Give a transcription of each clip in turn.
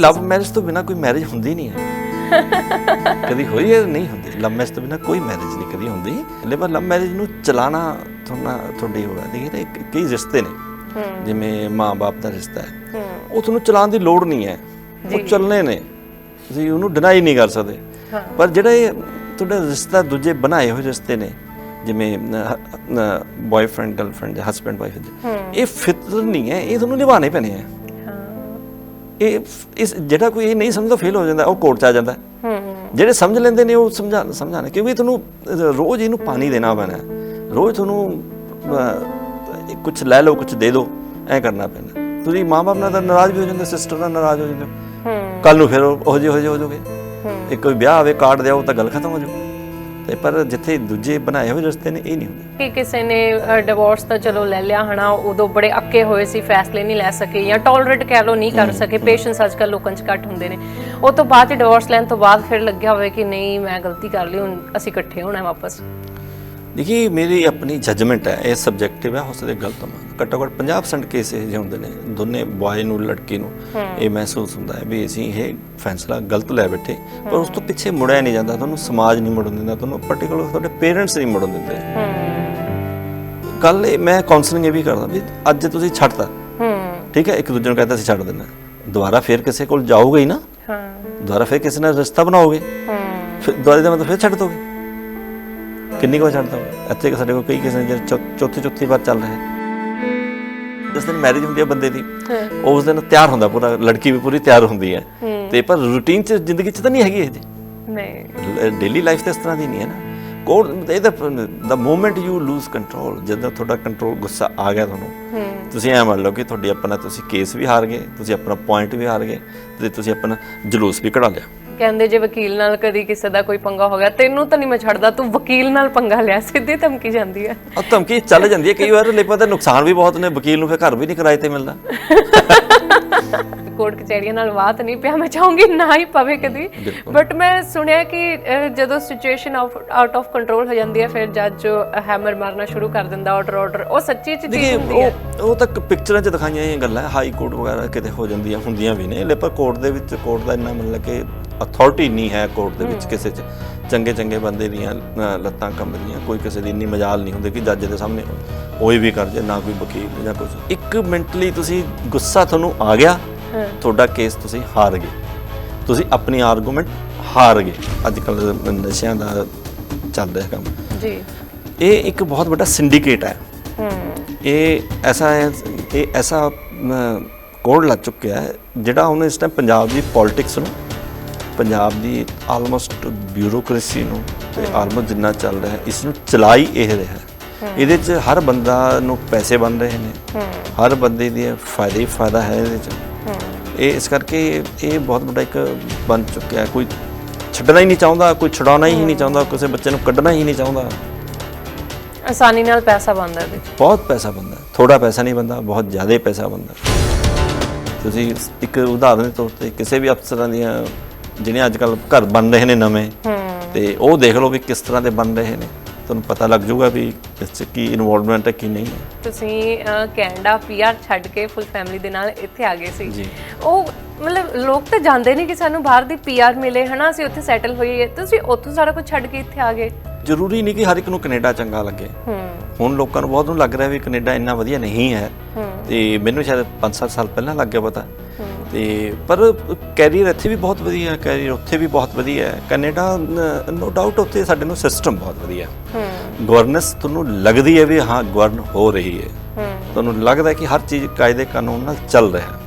Love marriage ਤੋਂ ਬਿਨਾ ਕੋਈ ਮੈਰਿਜ ਹੁੰਦੀ ਨਹੀਂ ਹੈ। ਕਦੀ ਹੋਈ ਹੈ ਨਹੀਂ ਹੁੰਦੀ? ਲਵ ਮੈਰਿਜ ਤੋਂ ਬਿਨਾ ਕੋਈ ਮੈਰਿਜ ਨਹੀਂ ਕਦੀ ਹੁੰਦੀ। ਲੇਕਿਨ ਲਵ ਮੈਰਿਜ ਨੂੰ ਚਲਾਣਾ ਤੁਹਾਡਾ ਤੁਹਾਡੀ ਹੋਗਾ ਦੇਖੀ ਨਾ ਇੱਕ- ਕਈ ਰਿਸ਼ਤੇ ਨੇ। ਜਿਵੇਂ ਮਾਂ-ਬਾਪ ਦਾ ਰਿਸ਼ਤਾ ਹੈ। ਉਹ ਤੁਹਾਨੂੰ ਚਲਾਉਣ ਦੀ ਲੋੜ ਨਹੀਂ ਹੈ। ਉਹ ਚੱਲਨੇ ਨੇ। ਤੁਸੀਂ ਉਹਨੂੰ ਡਿਨਾਈ ਨਹੀਂ ਕਰ ਸਕਦੇ। ਪਰ ਜਿਹੜੇ ਤੁਹਾਡੇ ਰਿਸ਼ਤਾ ਦੂਜੇ ਬਣਾਏ ਹੋਏ ਰਿਸ਼ਤੇ ਨੇ ਜਿਵੇਂ ਬॉयਫ੍ਰੈਂਡ ਗਰਲਫ੍ਰੈਂਡ ਜਾਂ ਹਸਬੈਂਡ ਵਾਈਫ ਇਹ ਫਿਤਰ ਨਹੀਂ ਹੈ। ਇਹ ਤੁਹਾਨੂੰ ਨਿਭਾਣੇ ਪੈਣੇ ਆ ਇਹ ਇਸ ਜਿਹੜਾ ਕੋਈ ਇਹ ਨਹੀਂ ਸਮਝਦਾ ਫੇਲ ਹੋ ਜਾਂਦਾ ਉਹ ਕੋਰਟ ਚ ਆ ਜਾਂਦਾ। ਜਿਹੜੇ ਸਮਝ ਲੈਂਦੇ ਨੇ ਉਹ ਸਮਝਾ ਸਮਝਾਣਾ ਕਿਉਂਕਿ ਤੁਹਾਨੂੰ ਰੋਜ਼ ਇਹਨੂੰ ਪਾਣੀ ਦੇਣਾ ਪੈਣਾ। ਰੋਜ਼ ਤੁਹਾਨੂੰ ਕੁਝ ਲੈ ਲਓ ਕੁਝ ਦੇ ਦਿਓ ਐ ਕਰਨਾ ਪੈਣਾ ਤੁਸੀਂ ਮਾਂ-ਬਾਪ ਨਾਲ ਨਾਰਾਜ਼ ਵੀ ਹੋ ਜਾਂਦੇ ਸਿਸਟਰ ਨਾਲ ਨਾਰਾਜ਼ ਹੋ ਜਾਂਦੇ ਕੱਲ ਨੂੰ ਫਿਰ ਉਹ ਜਿਹੇ ਹੋ ਜਿਹੇ ਹੋ ਜਾਓਗੇ। ਇੱਕ ਕੋਈ ਵਿਆਹ ਆਵੇ ਕਾਰਡ ਦਿਓ ਤਾਂ ਗੱਲ ਖਤਮ ਹੋ ਜਾਊ। ਤੇ ਪਰ ਜਿੱਥੇ ਦੂਜੇ ਬਣਾਏ ਹੋਏ ਰਸਤੇ ਨੇ ਇਹ ਨਹੀਂ ਹੁੰਦੇ। ਕਿ ਕਿਸੇ ਨੇ ਡਿਵੋਰਸ ਤਾਂ ਚਲੋ ਲੈ ਲਿਆ ਹਨਾ ਉਦੋਂ ਬੜੇ ਅੱਕੇ ਹੋਏ ਸੀ ਫੈਸਲੇ ਨਹੀਂ ਲੈ ਸਕੇ ਜਾਂ ਟੋਲਰੇਟ ਕਹਿ ਲੋ ਨਹੀਂ ਕਰ ਸਕੇ ਪੇਸ਼ੈਂਸ ਅੱਜਕੱਲ ਲੋਕਾਂ 'ਚ ਘੱਟ ਹੁੰਦੇ ਨੇ। ਉਹ ਤੋਂ ਬਾਅਦ ਡਿਵੋਰਸ ਲੈਣ ਤੋਂ ਬਾਅਦ ਫਿਰ ਲੱਗਿਆ ਹੋਵੇ ਕਿ ਨਹੀਂ ਮੈਂ ਗਲਤੀ ਕਰ ਲਈ ਹੁਣ ਅਸੀਂ ਇਕੱਠੇ ਹੋਣਾ ਵਾਪਸ। ਦੇਖੀ ਮੇਰੀ ਆਪਣੀ ਜਜਮੈਂਟ ਹੈ ਇਹ ਸਬਜੈਕਟਿਵ ਹੈ ਹੋ ਸਕਦੇ ਗਲਤ ਹੋਣ ਘੱਟੋ ਘੱਟ 50% ਕੇਸ ਇਹ ਜਿਹੇ ਹੁੰਦੇ ਨੇ ਦੋਨੇ ਬॉय ਨੂੰ ਲੜਕੀ ਨੂੰ ਇਹ ਮਹਿਸੂਸ ਹੁੰਦਾ ਹੈ ਵੀ ਅਸੀਂ ਇਹ ਫੈਸਲਾ ਗਲਤ ਲੈ ਬੈਠੇ ਪਰ ਉਸ ਤੋਂ ਪਿੱਛੇ ਮੁੜਿਆ ਨਹੀਂ ਜਾਂਦਾ ਤੁਹਾਨੂੰ ਸਮਾਜ ਨਹੀਂ ਮੁੜਨ ਦਿੰਦਾ ਤੁਹਾਨੂੰ ਪਾਰਟਿਕੂਲਰ ਤੁਹਾਡੇ ਪੇਰੈਂਟਸ ਨਹੀਂ ਮੁੜਨ ਦਿੰਦੇ ਕੱਲ ਮੈਂ ਕਾਉਂਸਲਿੰਗ ਇਹ ਵੀ ਕਰਦਾ ਵੀ ਅੱਜ ਤੁਸੀਂ ਛੱਡਤਾ ਠੀਕ ਹੈ ਇੱਕ ਦੂਜੇ ਨੂੰ ਕਹਿੰਦਾ ਅਸੀਂ ਛੱਡ ਦਿੰਦਾ ਦੁਬਾਰਾ ਫਿਰ ਕਿਸੇ ਕੋਲ ਜਾਓਗੇ ਹੀ ਨਾ ਹਾਂ ਦੁਬਾਰਾ ਫਿਰ ਕਿਸੇ ਨਾਲ ਰਿਸ਼ਤਾ ਬਣਾਓਗੇ ਹੂੰ ਫਿਰ ਦੁਬਾਰਾ ਦਾ ਮਤਲਬ ਫਿਰ ਛੱਡ ਦੋਗੇ ਕਿੰਨੀ ਵਾਰ ਛੱਡ ਦੋਗੇ ਇੱਥੇ ਸਾਡੇ ਕੋਲ ਕਈ ਕਿਸੇ ਨੇ ਜਿਹੜੇ ਚੌਥੀ ਚੌਥੀ ਵਾਰ ਚੱਲ ਰਿਹਾ। ਜਿਸ ਦਿਨ ਮੈਰਿਜ ਹੁੰਦੀ ਹੈ ਬੰਦੇ ਦੀ ਉਸ ਦਿਨ ਤਿਆਰ ਹੁੰਦਾ ਪੂਰਾ ਲੜਕੀ ਵੀ ਪੂਰੀ ਤਿਆਰ ਹੁੰਦੀ ਹੈ। ਤੇ ਪਰ ਰੂਟੀਨ ਚ ਜ਼ਿੰਦਗੀ ਚ ਤਾਂ ਨਹੀਂ ਹੈਗੀ ਇਹ ਜੀ। ਨਹੀਂ। ਡੇਲੀ ਲਾਈਫ ਤੇ ਇਸ ਤਰ੍ਹਾਂ ਦੀ ਨਹੀਂ ਹੈ ਨਾ। ਕੋਡ ਇਹ ਤਾਂ ਦਾ ਮੂਮੈਂਟ ਯੂ ਲੂਜ਼ ਕੰਟਰੋਲ ਜਦੋਂ ਤੁਹਾਡਾ ਕੰਟਰੋਲ ਗੁੱਸਾ ਆ ਗਿਆ ਤੁਹਾਨੂੰ ਤੁਸੀਂ ਐ ਮੰਨ ਲਓ ਕਿ ਤੁਹਾਡੀ ਆਪਣਾ ਤੁਸੀਂ ਕੇਸ ਵੀ ਹਾਰ ਗਏ ਤੁਸੀਂ ਆਪਣਾ ਪੁਆਇੰਟ ਵੀ ਹਾਰ ਗਏ ਤੇ ਤੁਸੀਂ ਆਪਣਾ ਜਲੂਸ ਵੀ ਕਢਾ ਲਿਆ। ਕਹਿੰਦੇ ਜੇ ਵਕੀਲ ਨਾਲ ਕਦੀ ਕਿਸੇ ਦਾ ਕੋਈ ਪੰਗਾ ਹੋ ਗਿਆ ਤੈਨੂੰ ਤਾਂ ਨਹੀਂ ਮੈਂ ਛੱਡਦਾ ਤੂੰ ਵਕੀਲ ਨਾਲ ਪੰਗਾ ਲਿਆ ਸਿੱਧੀ ਧਮਕੀ ਜਾਂਦੀ ਹੈ। ਆ ਧਮਕੀ ਚੱਲ ਜਾਂਦੀ ਹੈ ਕਈ ਵਾਰ ਲੇਪਾ ਤਾਂ ਨੁਕਸਾਨ ਵੀ ਬਹੁਤ ਨੇ ਵਕੀਲ ਨੂੰ ਫਿਰ ਘਰ ਵੀ ਨਹੀਂ ਕਿਰਾਏ ਤੇ ਮਿਲਦਾ। ਕੋਰਟ ਕਚਹਿਰੀਆਂ ਨਾਲ ਬਾਤ ਨਹੀਂ ਪਿਆ ਮੈਂ ਚਾਹੂੰਗੀ ਨਾ ਹੀ ਪਵੇ ਕਦੀ। ਬਟ ਮੈਂ ਸੁਣਿਆ ਕਿ ਅਹ, ਜਦੋਂ ਸਿਚੁਏਸ਼ਨ ਆਊਟ ਆਫ ਕੰਟਰੋਲ ਹੋ ਜਾਂਦੀ ਹੈ ਫਿਰ ਜੱਜ ਹੈਮਰ ਮਾਰਨਾ ਸ਼ੁਰੂ ਕਰ ਦਿੰਦਾ ਆਰਡਰ ਆਰਡਰ ਉਹ ਸੱਚੀ ਚ ਚੀਜ਼ ਦੇਖੀ ਹੁੰਦੀ ਹੈ। ਉਹ ਉਹ ਤਾਂ ਪਿਕਚਰਾਂ 'ਚ ਦਿਖਾਈਆਂ ਇਹ ਗੱਲਾਂ ਹਾਈ ਕੋਰਟ ਵਗੈਰਾ ਕਿਤੇ ਹੋ ਜਾਂਦੀਆਂ ਹੁੰਦੀਆਂ ਵੀ ਨੇ ਲੇਪਰ ਕੋਰਟ ਦੇ ਵਿੱਚ ਕੋਰਟ ਦਾ ਇੰਨਾ ਮਤਲਬ ਕਿ ਅਥਾਰਟੀ ਨਹੀਂ ਹੈ ਕੋਰਟ ਦੇ ਵਿੱਚ ਕਿਸੇ 'ਚ। ਚੰਗੇ ਚੰਗੇ ਬੰਦੇ ਦੀਆਂ ਲੱਤਾਂ ਕੰਬਦੀਆਂ ਕੋਈ ਕਿਸੇ ਦੀ ਇੰਨੀ ਮਜਾਲ ਨਹੀਂ ਹੁੰਦੀ ਕਿ ਜੱਜ ਦੇ ਸਾਹਮਣੇ ਕੋਈ ਵੀ ਕਰ ਜੇ ਨਾ ਕੋਈ ਵਕੀਲ ਜਾਂ ਕੁਝ ਇੱਕ ਮਿੰਟਲੀ ਤੁਸੀਂ ਗੁੱਸਾ ਤੁਹਾਨੂੰ ਆ ਗਿਆ ਤੁਹਾਡਾ ਕੇਸ ਤੁਸੀਂ ਹਾਰ ਗਏ। ਤੁਸੀਂ ਆਪਣੀ ਆਰਗੂਮੈਂਟ ਹਾਰ ਗਏ। ਅੱਜ ਕੱਲ ਨਸ਼ਿਆਂ ਦਾ ਚੱਲ ਰਿਹਾ ਕੰਮ। ਜੀ। ਇਹ ਇੱਕ ਬਹੁਤ ਵੱਡਾ ਸਿੰਡੀਕੇਟ ਹੈ। ਇਹ ਐਸਾ ਹੈ ਇਹ ਐਸਾ ਕੋਡ ਲੱਗ ਚੁੱਕਿਆ ਹੈ ਜਿਹੜਾ ਉਹਨੇ ਇਸ ਟਾਈਮ ਪੰਜਾਬ ਦੀ ਪੋਲਿਟਿਕਸ ਨੂੰ ਪੰਜਾਬ ਦੀ ਆਲਮੋਸਟ ਬਿਊਰੋਕ੍ਰੇਸੀ ਨੂੰ ਤੇ ਆਲਮੋਸਟ ਜਿੰਨਾ ਚੱਲ ਰਿਹਾ ਇਸ ਨੂੰ ਚਲਾਈ ਇਹ ਰਿਹਾ। ਇਹਦੇ 'ਚ ਹਰ ਬੰਦਾ ਨੂੰ ਪੈਸੇ ਬਣ ਰਹੇ ਨੇ। ਹਰ ਬੰਦੇ ਦੀ ਫਾਇਦਾ ਹੀ ਫਾਇਦਾ ਹੈ ਇਹਦੇ 'ਚ। ਇਹ ਇਸ ਕਰਕੇ ਇਹ ਬਹੁਤ ਵੱਡਾ ਇੱਕ ਬਣ ਚੁੱਕਿਆ ਕੋਈ ਛੱਡਣਾ ਹੀ ਨਹੀਂ ਚਾਹੁੰਦਾ ਕੋਈ ਛੁਡਾਉਣਾ ਹੀ ਨਹੀਂ ਚਾਹੁੰਦਾ ਕਿਸੇ ਬੱਚੇ ਨੂੰ ਕੱਢਣਾ ਹੀ ਨਹੀਂ ਚਾਹੁੰਦਾ। ਆਸਾਨੀ ਨਾਲ ਪੈਸਾ ਬਣਦਾ ਇਹਦੇ। ਬਹੁਤ ਪੈਸਾ ਬੰਦਾ ਥੋੜਾ ਪੈਸਾ ਨਹੀਂ ਬੰਦਾ ਬਹੁਤ ਜ਼ਿਆਦਾ ਪੈਸਾ ਬੰਦਾ ਤੁਸੀਂ ਇੱਕ ਉਦਾਹਰਨ ਦੇ ਤੌਰ ਤੇ ਕਿਸੇ ਵੀ ਅਫਸਰਾਂ ਦੀਆਂ ਜਿਹੜੇ ਅੱਜ ਕੱਲ ਘਰ ਬਣ ਰਹੇ ਨੇ ਨਵੇਂ ਤੇ ਉਹ ਦੇਖ ਲਓ ਵੀ ਕਿਸ ਤਰ੍ਹਾਂ ਦੇ ਬਣ ਰਹੇ ਨੇ। ਤੁਹਾਨੂੰ ਪਤਾ ਲੱਗ ਜਾਊਗਾ ਵੀ ਇਸ 'ਚ ਕੀ ਇਨਵੋਲਵਮੈਂਟ ਹੈ ਕੀ ਨਹੀਂ ਹੈ। ਤੁਸੀਂ ਕੈਨੇਡਾ ਪੀਆਰ ਛੱਡ ਕੇ ਫੁੱਲ ਫੈਮਿਲੀ ਦੇ ਨਾਲ ਇੱਥੇ ਆ ਗਏ ਸੀ। ਉਹ ਮਤਲਬ ਲੋਕ ਤਾਂ ਜਾਣਦੇ ਨਹੀਂ ਕਿ ਸਾਨੂੰ ਬਾਹਰ ਦੀ ਪੀਆਰ ਮਿਲੇ ਹਨਾ? ਅਸੀਂ ਉੱਥੇ ਸੈਟਲ ਹੋਈਏ। ਤੁਸੀਂ ਉੱਥੋਂ ਸਾਰਾ ਕੁਝ ਛੱਡ ਕੇ ਇੱਥੇ ਆ ਗਏ। ਜ਼ਰੂਰੀ ਨਹੀਂ ਕਿ ਹਰ ਇੱਕ ਨੂੰ ਕੈਨੇਡਾ ਚੰਗਾ ਲੱਗੇ। ਹੁਣ ਲੋਕਾਂ ਨੂੰ ਬਹੁਤ ਨੂੰ ਲੱਗ ਰਿਹਾ ਵੀ ਕੈਨੇਡਾ ਇੰਨਾ ਵਧੀਆ ਨਹੀਂ ਹੈ। ਤੇ ਮੈਨੂੰ ਸ਼ਾਇਦ 5-7 ਸਾਲ ਪਹਿਲਾਂ ਲੱਗ ਗਿਆ ਪਤਾ। ਤੇ ਪਰ ਕੈਰੀਅਰ ਇੱਥੇ ਵੀ ਬਹੁਤ ਵਧੀਆ ਹੈ ਕੈਰੀਅਰ ਉੱਥੇ ਵੀ ਬਹੁਤ ਵਧੀਆ ਹੈ। ਕੈਨੇਡਾ ਨੋ ਡਾਊਟ ਉੱਥੇ ਸਾਡੇ ਨੂੰ ਸਿਸਟਮ ਬਹੁਤ ਵਧੀਆ ਹੈ। ਗਵਰਨੈਂਸ ਤੁਹਾਨੂੰ ਲੱਗਦੀ ਹੈ ਵੀ ਹਾਂ ਗਵਰਨ ਹੋ ਰਹੀ ਹੈ। ਤੁਹਾਨੂੰ ਲੱਗਦਾ ਕਿ ਹਰ ਚੀਜ਼ ਕਾਇਦੇ ਕਾਨੂੰਨ ਨਾਲ ਚੱਲ ਰਿਹਾ ਹੈ।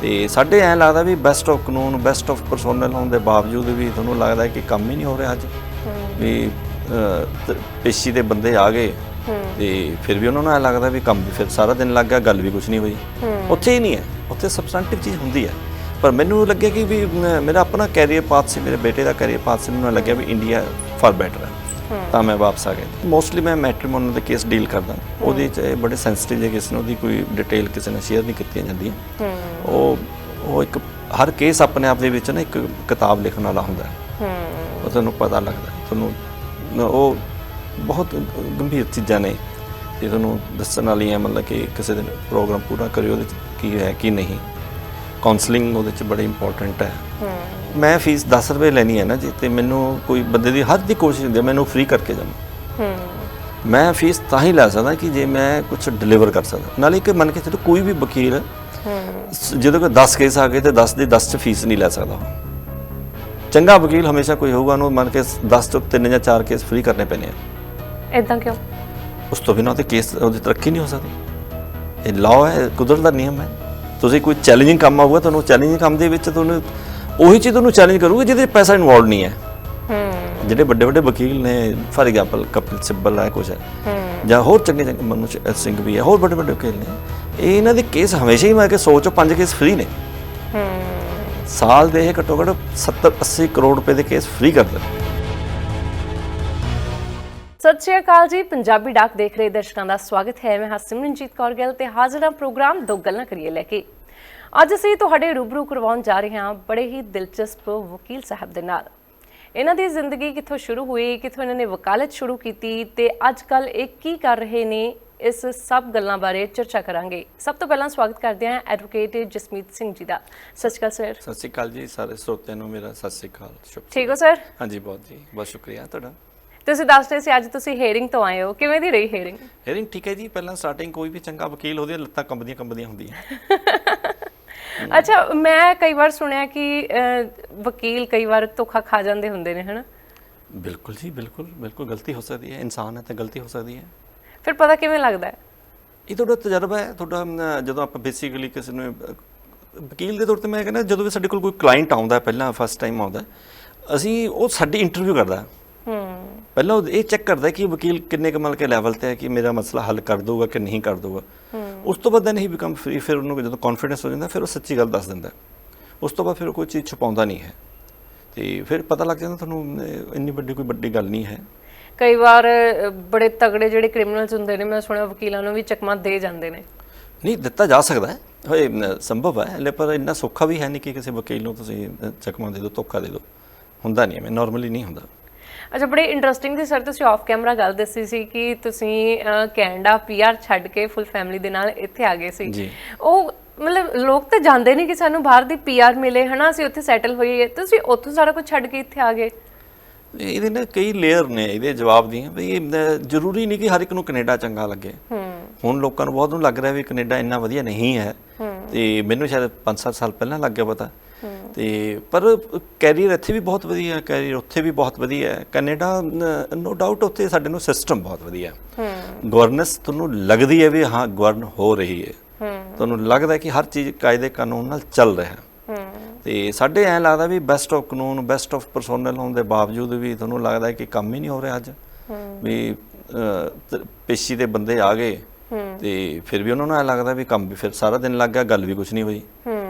ਤੇ ਸਾਡੇ ਐਂ ਲੱਗਦਾ ਵੀ ਬੈਸਟ ਆਫ ਕਾਨੂੰਨ ਬੈਸਟ ਆਫ ਪਰਸੋਨਲ ਹੋਣ ਦੇ ਬਾਵਜੂਦ ਵੀ ਤੁਹਾਨੂੰ ਲੱਗਦਾ ਕਿ ਕੰਮ ਹੀ ਨਹੀਂ ਹੋ ਰਿਹਾ ਅੱਜ। ਵੀ ਪੇਸ਼ੀ ਦੇ ਬੰਦੇ ਆ ਗਏ। ਤੇ ਫਿਰ ਵੀ ਉਹਨਾਂ ਨੂੰ ਐ ਲੱਗਦਾ ਵੀ ਕੰਮ ਵੀ ਫਿਰ ਸਾਰਾ ਦਿਨ ਲੱਗ ਗਿਆ ਗੱਲ ਵੀ ਕੁਝ ਨਹੀਂ ਹੋਈ। ਉੱਥੇ ਹੀ ਨਹੀਂ ਹੈ। ਉੱਥੇ ਸਬਸਟੈਂਟਿਵ ਚੀਜ਼ ਹੁੰਦੀ ਹੈ। ਪਰ ਮੈਨੂੰ ਲੱਗਿਆ ਕਿ ਵੀ ਮੇਰਾ ਆਪਣਾ ਕੈਰੀਅਰ ਪਾਥ ਸੀ ਮੇਰੇ ਬੇਟੇ ਦਾ ਕੈਰੀਅਰ ਪਾਥ ਸੀ ਮੈਨੂੰ ਲੱਗਿਆ ਵੀ ਇੰਡੀਆ ਫਾਰ ਬੈਟਰ ਹੈ। ਤਾਂ ਮੈਂ ਵਾਪਸ ਆ ਗਿਆ। ਮੋਸਟਲੀ ਮੈਂ ਮੈਟ੍ਰੀਮੋਨੀਅਲ ਦੇ ਕੇਸ ਡੀਲ ਕਰਦਾ। ਉਹਦੇ ਚ ਬੜੇ ਸੈਂਸਿਟਿਵ ਜਿਹੇ ਕੇਸ ਨੇ ਉਹਦੀ ਕੋਈ ਡਿਟੇਲ ਕਿਸੇ ਨਾਲ ਸ਼ੇਅਰ ਨਹੀਂ ਕੀਤੀਆਂ ਜਾਂਦੀਆਂ। ਉਹ ਉਹ ਇੱਕ ਹਰ ਕੇਸ ਆਪਣੇ ਆਪ ਦੇ ਵਿੱਚ ਨਾ ਇੱਕ ਕਿਤਾਬ ਲਿਖਣ ਵਾਲਾ ਹੁੰਦਾ। ਹੈ। ਉਹ ਤੁਹਾਨੂੰ ਪਤਾ ਲੱਗਦਾ। ਤੁਹਾਨੂੰ ਉਹ ਬਹੁਤ ਗੰਭੀਰ ਚੀਜ਼ਾਂ ਨੇ। ਇਹ ਤੁਹਾਨੂੰ ਦੱਸਣ ਵਾਲੀਆਂ ਮਤਲਬ ਕਿ ਕਿਸੇ ਦਿਨ ਪ੍ਰੋਗਰਾਮ ਪੂਰਾ ਕਰਿਓ ਉਹਦੇ 'ਚ ਕੀ ਹੈ ਕੀ ਨਹੀਂ। ਕਾਉਂਸਲਿੰਗ ਉਹਦੇ ਚ ਬੜੀ ਇੰਪੋਰਟੈਂਟ ਹੈ। ਮੈਂ ਫੀਸ 10 ਰੁਪਏ ਲੈਣੀ ਹੈ ਨਾ ਜੀ ਤੇ ਮੈਨੂੰ ਕੋਈ ਬੰਦੇ ਦੀ ਹਰ ਦੀ ਕੋਸ਼ਿਸ਼ ਹੁੰਦੀ ਹੈ ਮੈਨੂੰ ਫ੍ਰੀ ਕਰਕੇ ਜਾਵਾਂ ਮੈਂ ਫੀਸ ਤਾਂ ਹੀ ਲੈ ਸਕਦਾ ਕਿ ਜੇ ਮੈਂ ਕੁਝ ਡਿਲੀਵਰ ਕਰ ਸਕਦਾ। ਨਾਲੇ ਕਿ ਮੰਨ ਕੇ ਚੱਲੋ ਕੋਈ ਵੀ ਵਕੀਲ ਜਦੋਂ ਕੋਈ 10 ਕੇਸ ਆ ਗਏ ਤੇ 10 ਦੇ 10 ਚ ਫੀਸ ਨਹੀਂ ਲੈ ਸਕਦਾ। ਚੰਗਾ ਵਕੀਲ ਹਮੇਸ਼ਾ ਕੋਈ ਹੋਊਗਾ ਉਹਨੂੰ ਮੰਨ ਕੇ 10 ਤੋਂ 3 ਜਾਂ 4 ਕੇਸ ਫ੍ਰੀ ਕਰਨੇ ਪੈਣੇ ਆ। ਇਦਾਂ ਕਿਉਂ? ਉਸ ਤੋਂ ਬਿਨਾਂ ਤੇ ਕੇਸ ਉਹਦੀ ਤਰੱਕੀ ਨਹੀਂ ਹੋ ਸਕਦੀ। ਇਹ ਲਾਅ ਹੈ ਕੁਦਰਤ ਦਾ ਨਿਯਮ ਹੈ। ਤੁਸੀਂ ਕੋਈ ਚੈਲੰਜਿੰਗ ਕੰਮ ਆਊਗਾ ਤੁਹਾਨੂੰ ਚੈਲੰਜਿੰਗ ਕੰਮ ਦੇ ਵਿੱਚ ਤੁਹਾਨੂੰ ਉਹੀ ਚੀਜ਼ ਤੁਹਾਨੂੰ ਚੈਲੰਜ ਕਰੂਗੀ ਜਿਹਦੇ 'ਚ ਪੈਸਾ ਇਨਵੋਲਡ ਨਹੀਂ ਹੈ। ਹੂੰ। ਜਿਹੜੇ ਵੱਡੇ ਵੱਡੇ ਵਕੀਲ ਨੇ ਫਾਰ ਐਗਜ਼ਾਮਪਲ ਕਪਿਲ ਸਿੱਬਲ ਹੈ ਕੁਛ ਹੈ। ਹੂੰ। ਜਾਂ ਹੋਰ ਚੰਗੇ ਚੰਗੇ ਮਨੁਸ਼ ਸਿੰਘ ਵੀ ਹੈ ਹੋਰ ਵੱਡੇ ਵੱਡੇ ਵਕੀਲ ਨੇ। ਇਹ ਇਹਨਾਂ ਦੇ ਕੇਸ ਹਮੇਸ਼ਾ ਹੀ ਮੈਂ ਕਿ ਸੋਚੋ ਪੰਜ ਕੇਸ ਫ੍ਰੀ ਨੇ। ਹੂੰ। ਸਾਲ ਦੇ ਇਹ ਘੱਟੋ ਘੱਟ 70 80 ਕਰੋੜ ਰੁਪਏ ਦੇ ਕੇਸ ਫ੍ਰੀ ਕਰਦੇ ਨੇ। ਸਤਿ ਸ਼੍ਰੀ ਅਕਾਲ ਜੀ। ਪੰਜਾਬੀ ਡਾਕ ਦੇਖ ਰਹੇ ਦਰਸ਼ਕਾਂ ਦਾ ਸਵਾਗਤ ਹੈ। ਮੈਂ ਹਾਂ ਸਿਮਰਨਜੀਤ ਕੌਰ ਗਿੱਲ ਤੇ ਹਾਜ਼ਰ ਹਾਂ ਪ੍ਰੋਗਰਾਮ ਦੋ ਗੱਲਾਂ ਕਰੀਏ ਲੈ ਕੇ। ਅੱਜ ਅਸੀਂ ਤੁਹਾਡੇ ਰੂਬਰੂ ਕਰਵਾਉਣ ਜਾ ਰਹੇ ਹਾਂ ਬੜੇ ਹੀ ਦਿਲਚਸਪ ਵਕੀਲ ਸਾਹਿਬ ਦੇ ਨਾਲ। ਇਹਨਾਂ ਦੀ ਜ਼ਿੰਦਗੀ ਕਿੱਥੋਂ ਸ਼ੁਰੂ ਹੋਈ ਕਿੱਥੋਂ ਇਹਨਾਂ ਨੇ ਵਕਾਲਤ ਸ਼ੁਰੂ ਕੀਤੀ ਤੇ ਅੱਜ ਕੱਲ ਇਹ ਕੀ ਕਰ ਰਹੇ ਨੇ ਇਸ ਸਭ ਗੱਲਾਂ ਬਾਰੇ ਚਰਚਾ ਕਰਾਂਗੇ। ਸਭ ਤੋਂ ਪਹਿਲਾਂ ਸਵਾਗਤ ਕਰਦੇ ਹਾਂ ਐਡਵੋਕੇਟ ਜਸਮੀਤ ਸਿੰਘ ਜੀ ਦਾ। ਸਤਿ ਸ਼੍ਰੀ ਅਕਾਲ ਸਰ। ਸਤਿ ਸ਼੍ਰੀ ਅਕਾਲ ਜੀ ਸਾਰੇ ਸਰੋਤਿਆਂ ਨੂੰ ਮੇਰਾ ਸਤਿ ਸ਼੍ਰੀ ਅਕਾਲ ਠੀਕ ਹੋ ਸਰ? ਹਾਂਜੀ ਬਹੁਤ ਜੀ ਬਹੁਤ ਸ਼ੁਕਰੀਆ ਤੁਹਾਡਾ। ਤੁਸੀਂ ਦੱਸ ਰਹੇ ਸੀ ਅੱਜ ਤੁਸੀਂ ਹੇਅਰਿੰਗ ਤੋਂ ਆਏ ਹੋ। ਕਿਵੇਂ ਦੀ ਰਹੀ ਹੇਅਰਿੰਗ ਹੈਰਿੰਗ ਠੀਕ ਹੈ ਜੀ ਪਹਿਲਾਂ ਸਟਾਰਟਿੰਗ ਕੋਈ ਵੀ ਚੰਗਾ ਵਕੀਲ ਉਹਦੀਆਂ ਲੱਤਾਂ ਕੰਬਦੀਆਂ ਕੰਬਦੀਆਂ ਹੁੰਦੀਆਂ। ਅੱਛਾ ਮੈਂ ਕਈ ਵਾਰ ਸੁਣਿਆ ਕਿ ਅਹ, ਵਕੀਲ ਕਈ ਵਾਰ ਧੋਖਾ ਖਾ ਜਾਂਦੇ ਹੁੰਦੇ ਨੇ ਹਨਾ? ਬਿਲਕੁਲ ਜੀ ਬਿਲਕੁਲ ਬਿਲਕੁਲ ਗਲਤੀ ਹੋ ਸਕਦੀ ਹੈ ਇਨਸਾਨ ਹੈ ਤਾਂ ਗਲਤੀ ਹੋ ਸਕਦੀ ਹੈ। ਫਿਰ ਪਤਾ ਕਿਵੇਂ ਲੱਗਦਾ ਹੈ? ਇਹ ਤੁਹਾਡਾ ਤਜਰਬਾ ਹੈ ਤੁਹਾਡਾ ਅਮ, ਜਦੋਂ ਆਪਾਂ ਬੇਸਿਕਲੀ ਕਿਸੇ ਨੂੰ ਅਹ, ਵਕੀਲ ਦੇ ਤੌਰ ਤੇ ਮੈਂ ਕਹਿੰਦਾ ਜਦੋਂ ਵੀ ਸਾਡੇ ਕੋਲ ਕੋਈ ਕਲਾਇੰਟ ਆਉਂਦਾ ਹੈ, ਪਹਿਲਾਂ ਫਸਟ ਟਾਈਮ ਆਉਂਦਾ ਹੈ, ਅਸੀਂ ਉਹ ਸਾਡੀ ਇੰਟਰਵਿਊ ਕਰਦਾ ਹੈ। ਪਹਿਲਾਂ ਉਹ ਇਹ ਚੈੱਕ ਕਰਦਾ ਕਿ ਵਕੀਲ ਕਿੰਨੇ ਕਮਲ ਕੇ ਲੈਵਲ ਤੇ ਹੈ ਕਿ ਮੇਰਾ ਮਸਲਾ ਹੱਲ ਕਰ ਦਊਗਾ ਕਿ ਨਹੀਂ ਕਰ ਦਊਗਾ। ਉਸ ਤੋਂ ਬਾਅਦ ਨਹੀਂ ਬਿਕਮ ਫ੍ਰੀ ਫਿਰ ਉਹਨੂੰ ਜਦੋਂ ਕੌਨਫੀਡੈਂਸ ਹੋ ਜਾਂਦਾ ਫਿਰ ਉਹ ਸੱਚੀ ਗੱਲ ਦੱਸ ਦਿੰਦਾ। ਉਸ ਤੋਂ ਬਾਅਦ ਫਿਰ ਕੋਈ ਚੀਜ਼ ਛੁਪਾਉਂਦਾ ਨਹੀਂ ਹੈ। ਤੇ ਫਿਰ ਪਤਾ ਲੱਗ ਜਾਂਦਾ ਤੁਹਾਨੂੰ ਇੰਨੀ ਵੱਡੀ ਕੋਈ ਵੱਡੀ ਗੱਲ ਨਹੀਂ ਹੈ। ਕਈ ਵਾਰ ਬੜੇ ਤਗੜੇ ਜਿਹੜੇ ਕ੍ਰਿਮੀਨਲਸ ਹੁੰਦੇ ਨੇ ਮੈਂ ਸੁਣਿਆ ਵਕੀਲਾਂ ਨੂੰ ਵੀ ਚਕਮਾ ਦੇ ਜਾਂਦੇ ਨੇ। ਨਹੀਂ ਦਿੱਤਾ ਜਾ ਸਕਦਾ ਹੈ। ਹੋਏ ਸੰਭਵ ਹੈ ਲੈ ਪਰ ਇੰਨਾ ਸੌਖਾ ਵੀ ਹੈ ਨਹੀਂ ਕਿ ਕਿਸੇ ਵਕੀਲ ਨੂੰ ਤੁਸੀਂ ਚਕਮਾ ਦੇ ਦਿਓ ਧੋਖਾ ਦੇ ਦਿਓ। ਹੁੰਦਾ ਨਹੀਂ ਹੈ ਨਾਰਮਲੀ ਨਹੀਂ ਹੁੰਦਾ। ਅੱਛਾ ਬੜੇ ਇੰਟਰਸਟਿੰਗ ਸੀ ਸਰ ਤੁਸੀਂ ਆਫ ਕੈਮਰਾ ਗੱਲ ਦੱਸੀ ਸੀ ਕਿ ਤੁਸੀਂ ਕੈਨੇਡਾ ਪੀਆਰ ਛੱਡ ਕੇ ਫੁੱਲ ਫੈਮਿਲੀ ਦੇ ਨਾਲ ਇੱਥੇ ਆ ਗਏ ਸੀ। ਉਹ ਮਤਲਬ ਲੋਕ ਤਾਂ ਜਾਣਦੇ ਨਹੀਂ ਕਿ ਸਾਨੂੰ ਬਾਹਰ ਦੀ ਪੀਆਰ ਮਿਲੇ ਹਨਾ? ਅਸੀਂ ਉੱਥੇ ਸੈਟਲ ਹੋਈਏ। ਤੁਸੀਂ ਉੱਥੋਂ ਸਾਰਾ ਕੁਝ ਛੱਡ ਕੇ ਇੱਥੇ ਆ ਗਏ। ਇਹ- ਇਹਦੇ ਨਾਲ ਕਈ ਲੇਅਰ ਨੇ ਇਹਦੇ ਜਵਾਬ ਦੀਆਂ। ਵੀ ਇਹ ਜ਼ਰੂਰੀ ਨਹੀਂ ਕਿ ਹਰ ਇੱਕ ਨੂੰ ਕੈਨੇਡਾ ਚੰਗਾ ਲੱਗੇ। ਹੁਣ ਲੋਕਾਂ ਨੂੰ ਬਹੁਤ ਨੂੰ ਲੱਗ ਰਿਹਾ ਵੀ ਕੈਨੇਡਾ ਇੰਨਾ ਵਧੀਆ ਨਹੀਂ ਹੈ। ਤੇ ਮੈਨੂੰ ਸ਼ਾਇਦ 5-7 ਸਾਲ ਪਹਿਲਾਂ ਲੱਗ ਗਿਆ ਪਤਾ। ਤੇ ਪਰ ਕੈਰੀਅਰ ਇੱਥੇ ਵੀ ਬਹੁਤ ਵਧੀਆ ਹੈ ਕੈਰੀਅਰ ਉੱਥੇ ਵੀ ਬਹੁਤ ਵਧੀਆ ਹੈ। ਕੈਨੇਡਾ ਨੋ ਡਾਊਟ ਉੱਥੇ ਸਾਡੇ ਨੂੰ ਸਿਸਟਮ ਬਹੁਤ ਵਧੀਆ ਹੈ। ਗਵਰਨੈਂਸ ਤੁਹਾਨੂੰ ਲੱਗਦੀ ਹੈ ਵੀ ਹਾਂ ਗਵਰਨ ਹੋ ਰਹੀ ਹੈ। ਤੁਹਾਨੂੰ ਲੱਗਦਾ ਹੈ ਕਿ ਹਰ ਚੀਜ਼ ਕਾਇਦੇ ਕਾਨੂੰਨ ਨਾਲ ਚੱਲ ਰਿਹਾ ਹੈ। ਤੇ ਸਾਡੇ ਐਂ ਲੱਗਦਾ ਵੀ ਬੈਸਟ ਆਫ ਕਾਨੂੰਨ ਬੈਸਟ ਆਫ ਪਰਸੋਨਲ ਹੋਣ ਦੇ ਬਾਵਜੂਦ ਵੀ ਤੁਹਾਨੂੰ ਲੱਗਦਾ ਹੈ ਕਿ ਕੰਮ ਹੀ ਨਹੀਂ ਹੋ ਰਿਹਾ ਅੱਜ। ਵੀ ਪੇਸ਼ੀ ਦੇ ਬੰਦੇ ਆ ਗਏ ਤੇ ਫਿਰ ਵੀ ਉਹਨਾਂ ਨੂੰ ਐ ਲੱਗਦਾ ਵੀ ਕੰਮ ਵੀ ਫਿਰ ਸਾਰਾ ਦਿਨ ਲੱਗ ਗਿਆ ਗੱਲ ਵੀ ਕੁਝ ਨਹੀਂ ਹੋਈ।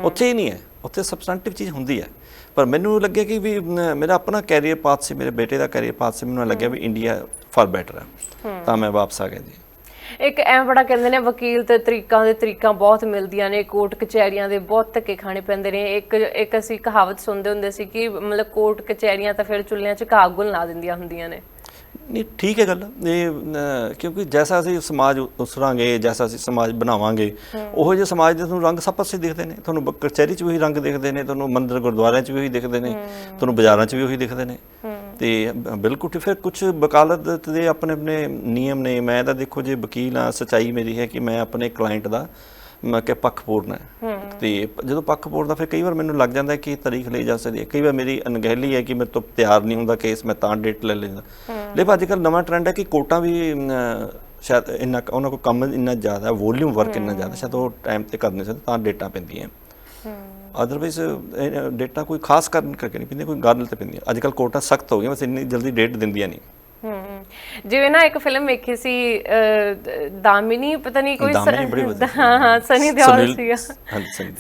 ਉੱਥੇ ਹੀ ਨਹੀਂ ਹੈ। ਉੱਥੇ ਸਬਸਟੈਂਟਿਵ ਚੀਜ਼ ਹੁੰਦੀ ਹੈ। ਪਰ ਮੈਨੂੰ ਲੱਗਿਆ ਕਿ ਵੀ ਮੇਰਾ ਆਪਣਾ ਕੈਰੀਅਰ ਪਾਥ ਸੀ ਮੇਰੇ ਬੇਟੇ ਦਾ ਕੈਰੀਅਰ ਪਾਥ ਸੀ ਮੈਨੂੰ ਲੱਗਿਆ ਵੀ ਇੰਡੀਆ ਫਾਰ ਬੈਟਰ ਹੈ। ਤਾਂ ਮੈਂ ਵਾਪਸ ਆ ਗਿਆ ਜੀ। ਇੱਕ ਐਂ ਬੜਾ ਕਹਿੰਦੇ ਨੇ ਵਕੀਲ ਤੇ ਤਰੀਕਾਂ ਦੇ ਤਰੀਕਾਂ ਬਹੁਤ ਮਿਲਦੀਆਂ ਨੇ ਕੋਰਟ ਕਚਹਿਰੀਆਂ ਦੇ ਬਹੁਤ ਧੱਕੇ ਖਾਣੇ ਪੈਂਦੇ ਨੇ। ਇੱਕ ਇੱਕ ਅਸੀਂ ਕਹਾਵਤ ਸੁਣਦੇ ਹੁੰਦੇ ਸੀ ਕਿ ਮਤਲਬ ਕੋਰਟ ਕਚਹਿਰੀਆਂ ਤਾਂ ਫਿਰ ਚੁੱਲ੍ਹਿਆਂ 'ਚ ਘਾਹ ਗੁਲ ਲਾ ਦਿੰਦੀਆਂ ਹੁੰਦੀਆਂ ਨੇ। ਨਹੀਂ ਠੀਕ ਹੈ ਗੱਲ। ਇਹ ਕਿਉਂਕਿ ਜੈਸਾ ਅਸੀਂ ਸਮਾਜ ਉਸਰਾਂਗੇ ਜੈਸਾ ਅਸੀਂ ਸਮਾਜ ਬਣਾਵਾਂਗੇ ਉਹੋ ਜਿਹੇ ਸਮਾਜ ਦੇ ਤੁਹਾਨੂੰ ਰੰਗ ਸਭ ਪਾਸੇ ਦਿਖਦੇ ਨੇ। ਤੁਹਾਨੂੰ ਕਚਹਿਰੀ 'ਚ ਵੀ ਉਹੀ ਰੰਗ ਦਿਖਦੇ ਨੇ ਤੁਹਾਨੂੰ ਮੰਦਿਰ ਗੁਰਦੁਆਰਿਆਂ 'ਚ ਵੀ ਉਹੀ ਦਿਖਦੇ ਨੇ ਤੁਹਾਨੂੰ ਬਾਜ਼ਾਰਾਂ 'ਚ ਵੀ ਉਹੀ ਦਿਖਦੇ ਨੇ। ਤੇ ਬਿਲਕੁਲ। ਫਿਰ ਕੁਝ ਵਕਾਲਤ ਦੇ ਆਪਣੇ ਆਪਣੇ ਨਿਯਮ ਨੇ। ਮੈਂ ਤਾਂ ਦੇਖੋ ਜੇ ਵਕੀਲ ਆ ਸਚਾਈ ਮੇਰੀ ਹੈ ਕਿ ਮੈਂ ਆਪਣੇ ਕਲਾਇੰਟ ਦਾ ਮੈਂ ਕਿ ਪੱਖ ਪੂਰਨਾ ਹੈ। ਤੇ ਜਦੋਂ ਪੱਖ ਪੂਰਦਾ ਫਿਰ ਕਈ ਵਾਰ ਮੈਨੂੰ ਲੱਗ ਜਾਂਦਾ ਕਿ ਤਾਰੀਖ ਲਈ ਜਾ ਸਕਦੀ ਹੈ। ਕਈ ਵਾਰ ਮੇਰੀ ਅਣਗਹਿਲੀ ਹੈ ਕਿ ਮੇਰੇ ਤੋਂ ਤਿਆਰ ਨਹੀਂ ਹੁੰਦਾ ਕੇਸ ਮੈਂ ਤਾਂ ਡੇਟ ਲੈ ਲੈਂਦਾ। ਲੇਕਿਨ ਅੱਜ ਕੱਲ੍ਹ ਨਵਾਂ ਟ੍ਰੈਂਡ ਹੈ ਕਿ ਕੋਰਟਾਂ ਵੀ ਸ਼ਾਇਦ ਇੰਨਾ ਕੁ- ਉਹਨਾਂ ਕੋਲ ਕੰਮ ਇੰਨਾ ਜ਼ਿਆਦਾ ਵੋਲਿਊਮ ਵਰਕ ਇੰਨਾ ਜ਼ਿਆਦਾ ਸ਼ਾਇਦ ਉਹ ਟਾਈਮ ਤੇ ਕਰ ਨਹੀਂ ਸਕਦੇ ਤਾਂ ਡੇਟਾ ਪੈਂਦੀਆਂ ਅਦਰਵਾਈਜ਼ ਡੇਟਾ ਕੋਈ ਖਾਸ ਕਾਰਨ ਕਰਕੇ ਨਹੀਂ ਪੈਂਦੀ ਕੋਈ ਗੱਲ ਤੇ ਪੈਂਦੀ ਅੱਜ ਕੱਲ੍ਹ ਕੋਰਟਾਂ ਸਖਤ ਹੋ ਗਈਆਂ ਬਸ ਇੰਨੀ ਜਲਦੀ ਡੇਟ ਦਿੰਦੀਆਂ ਨਹੀਂ। ਜਿਵੇਂ ਨਾ ਇੱਕ ਫਿਲਮ ਵੇਖੀ ਸੀ ਦਾਮਿਨੀ ਪਤਾ ਨਹੀਂ ਕੋਈ ਹਾਂ ਹਾਂ ਸਨੀ ਦਿਓਲ ਸੀਗਾ।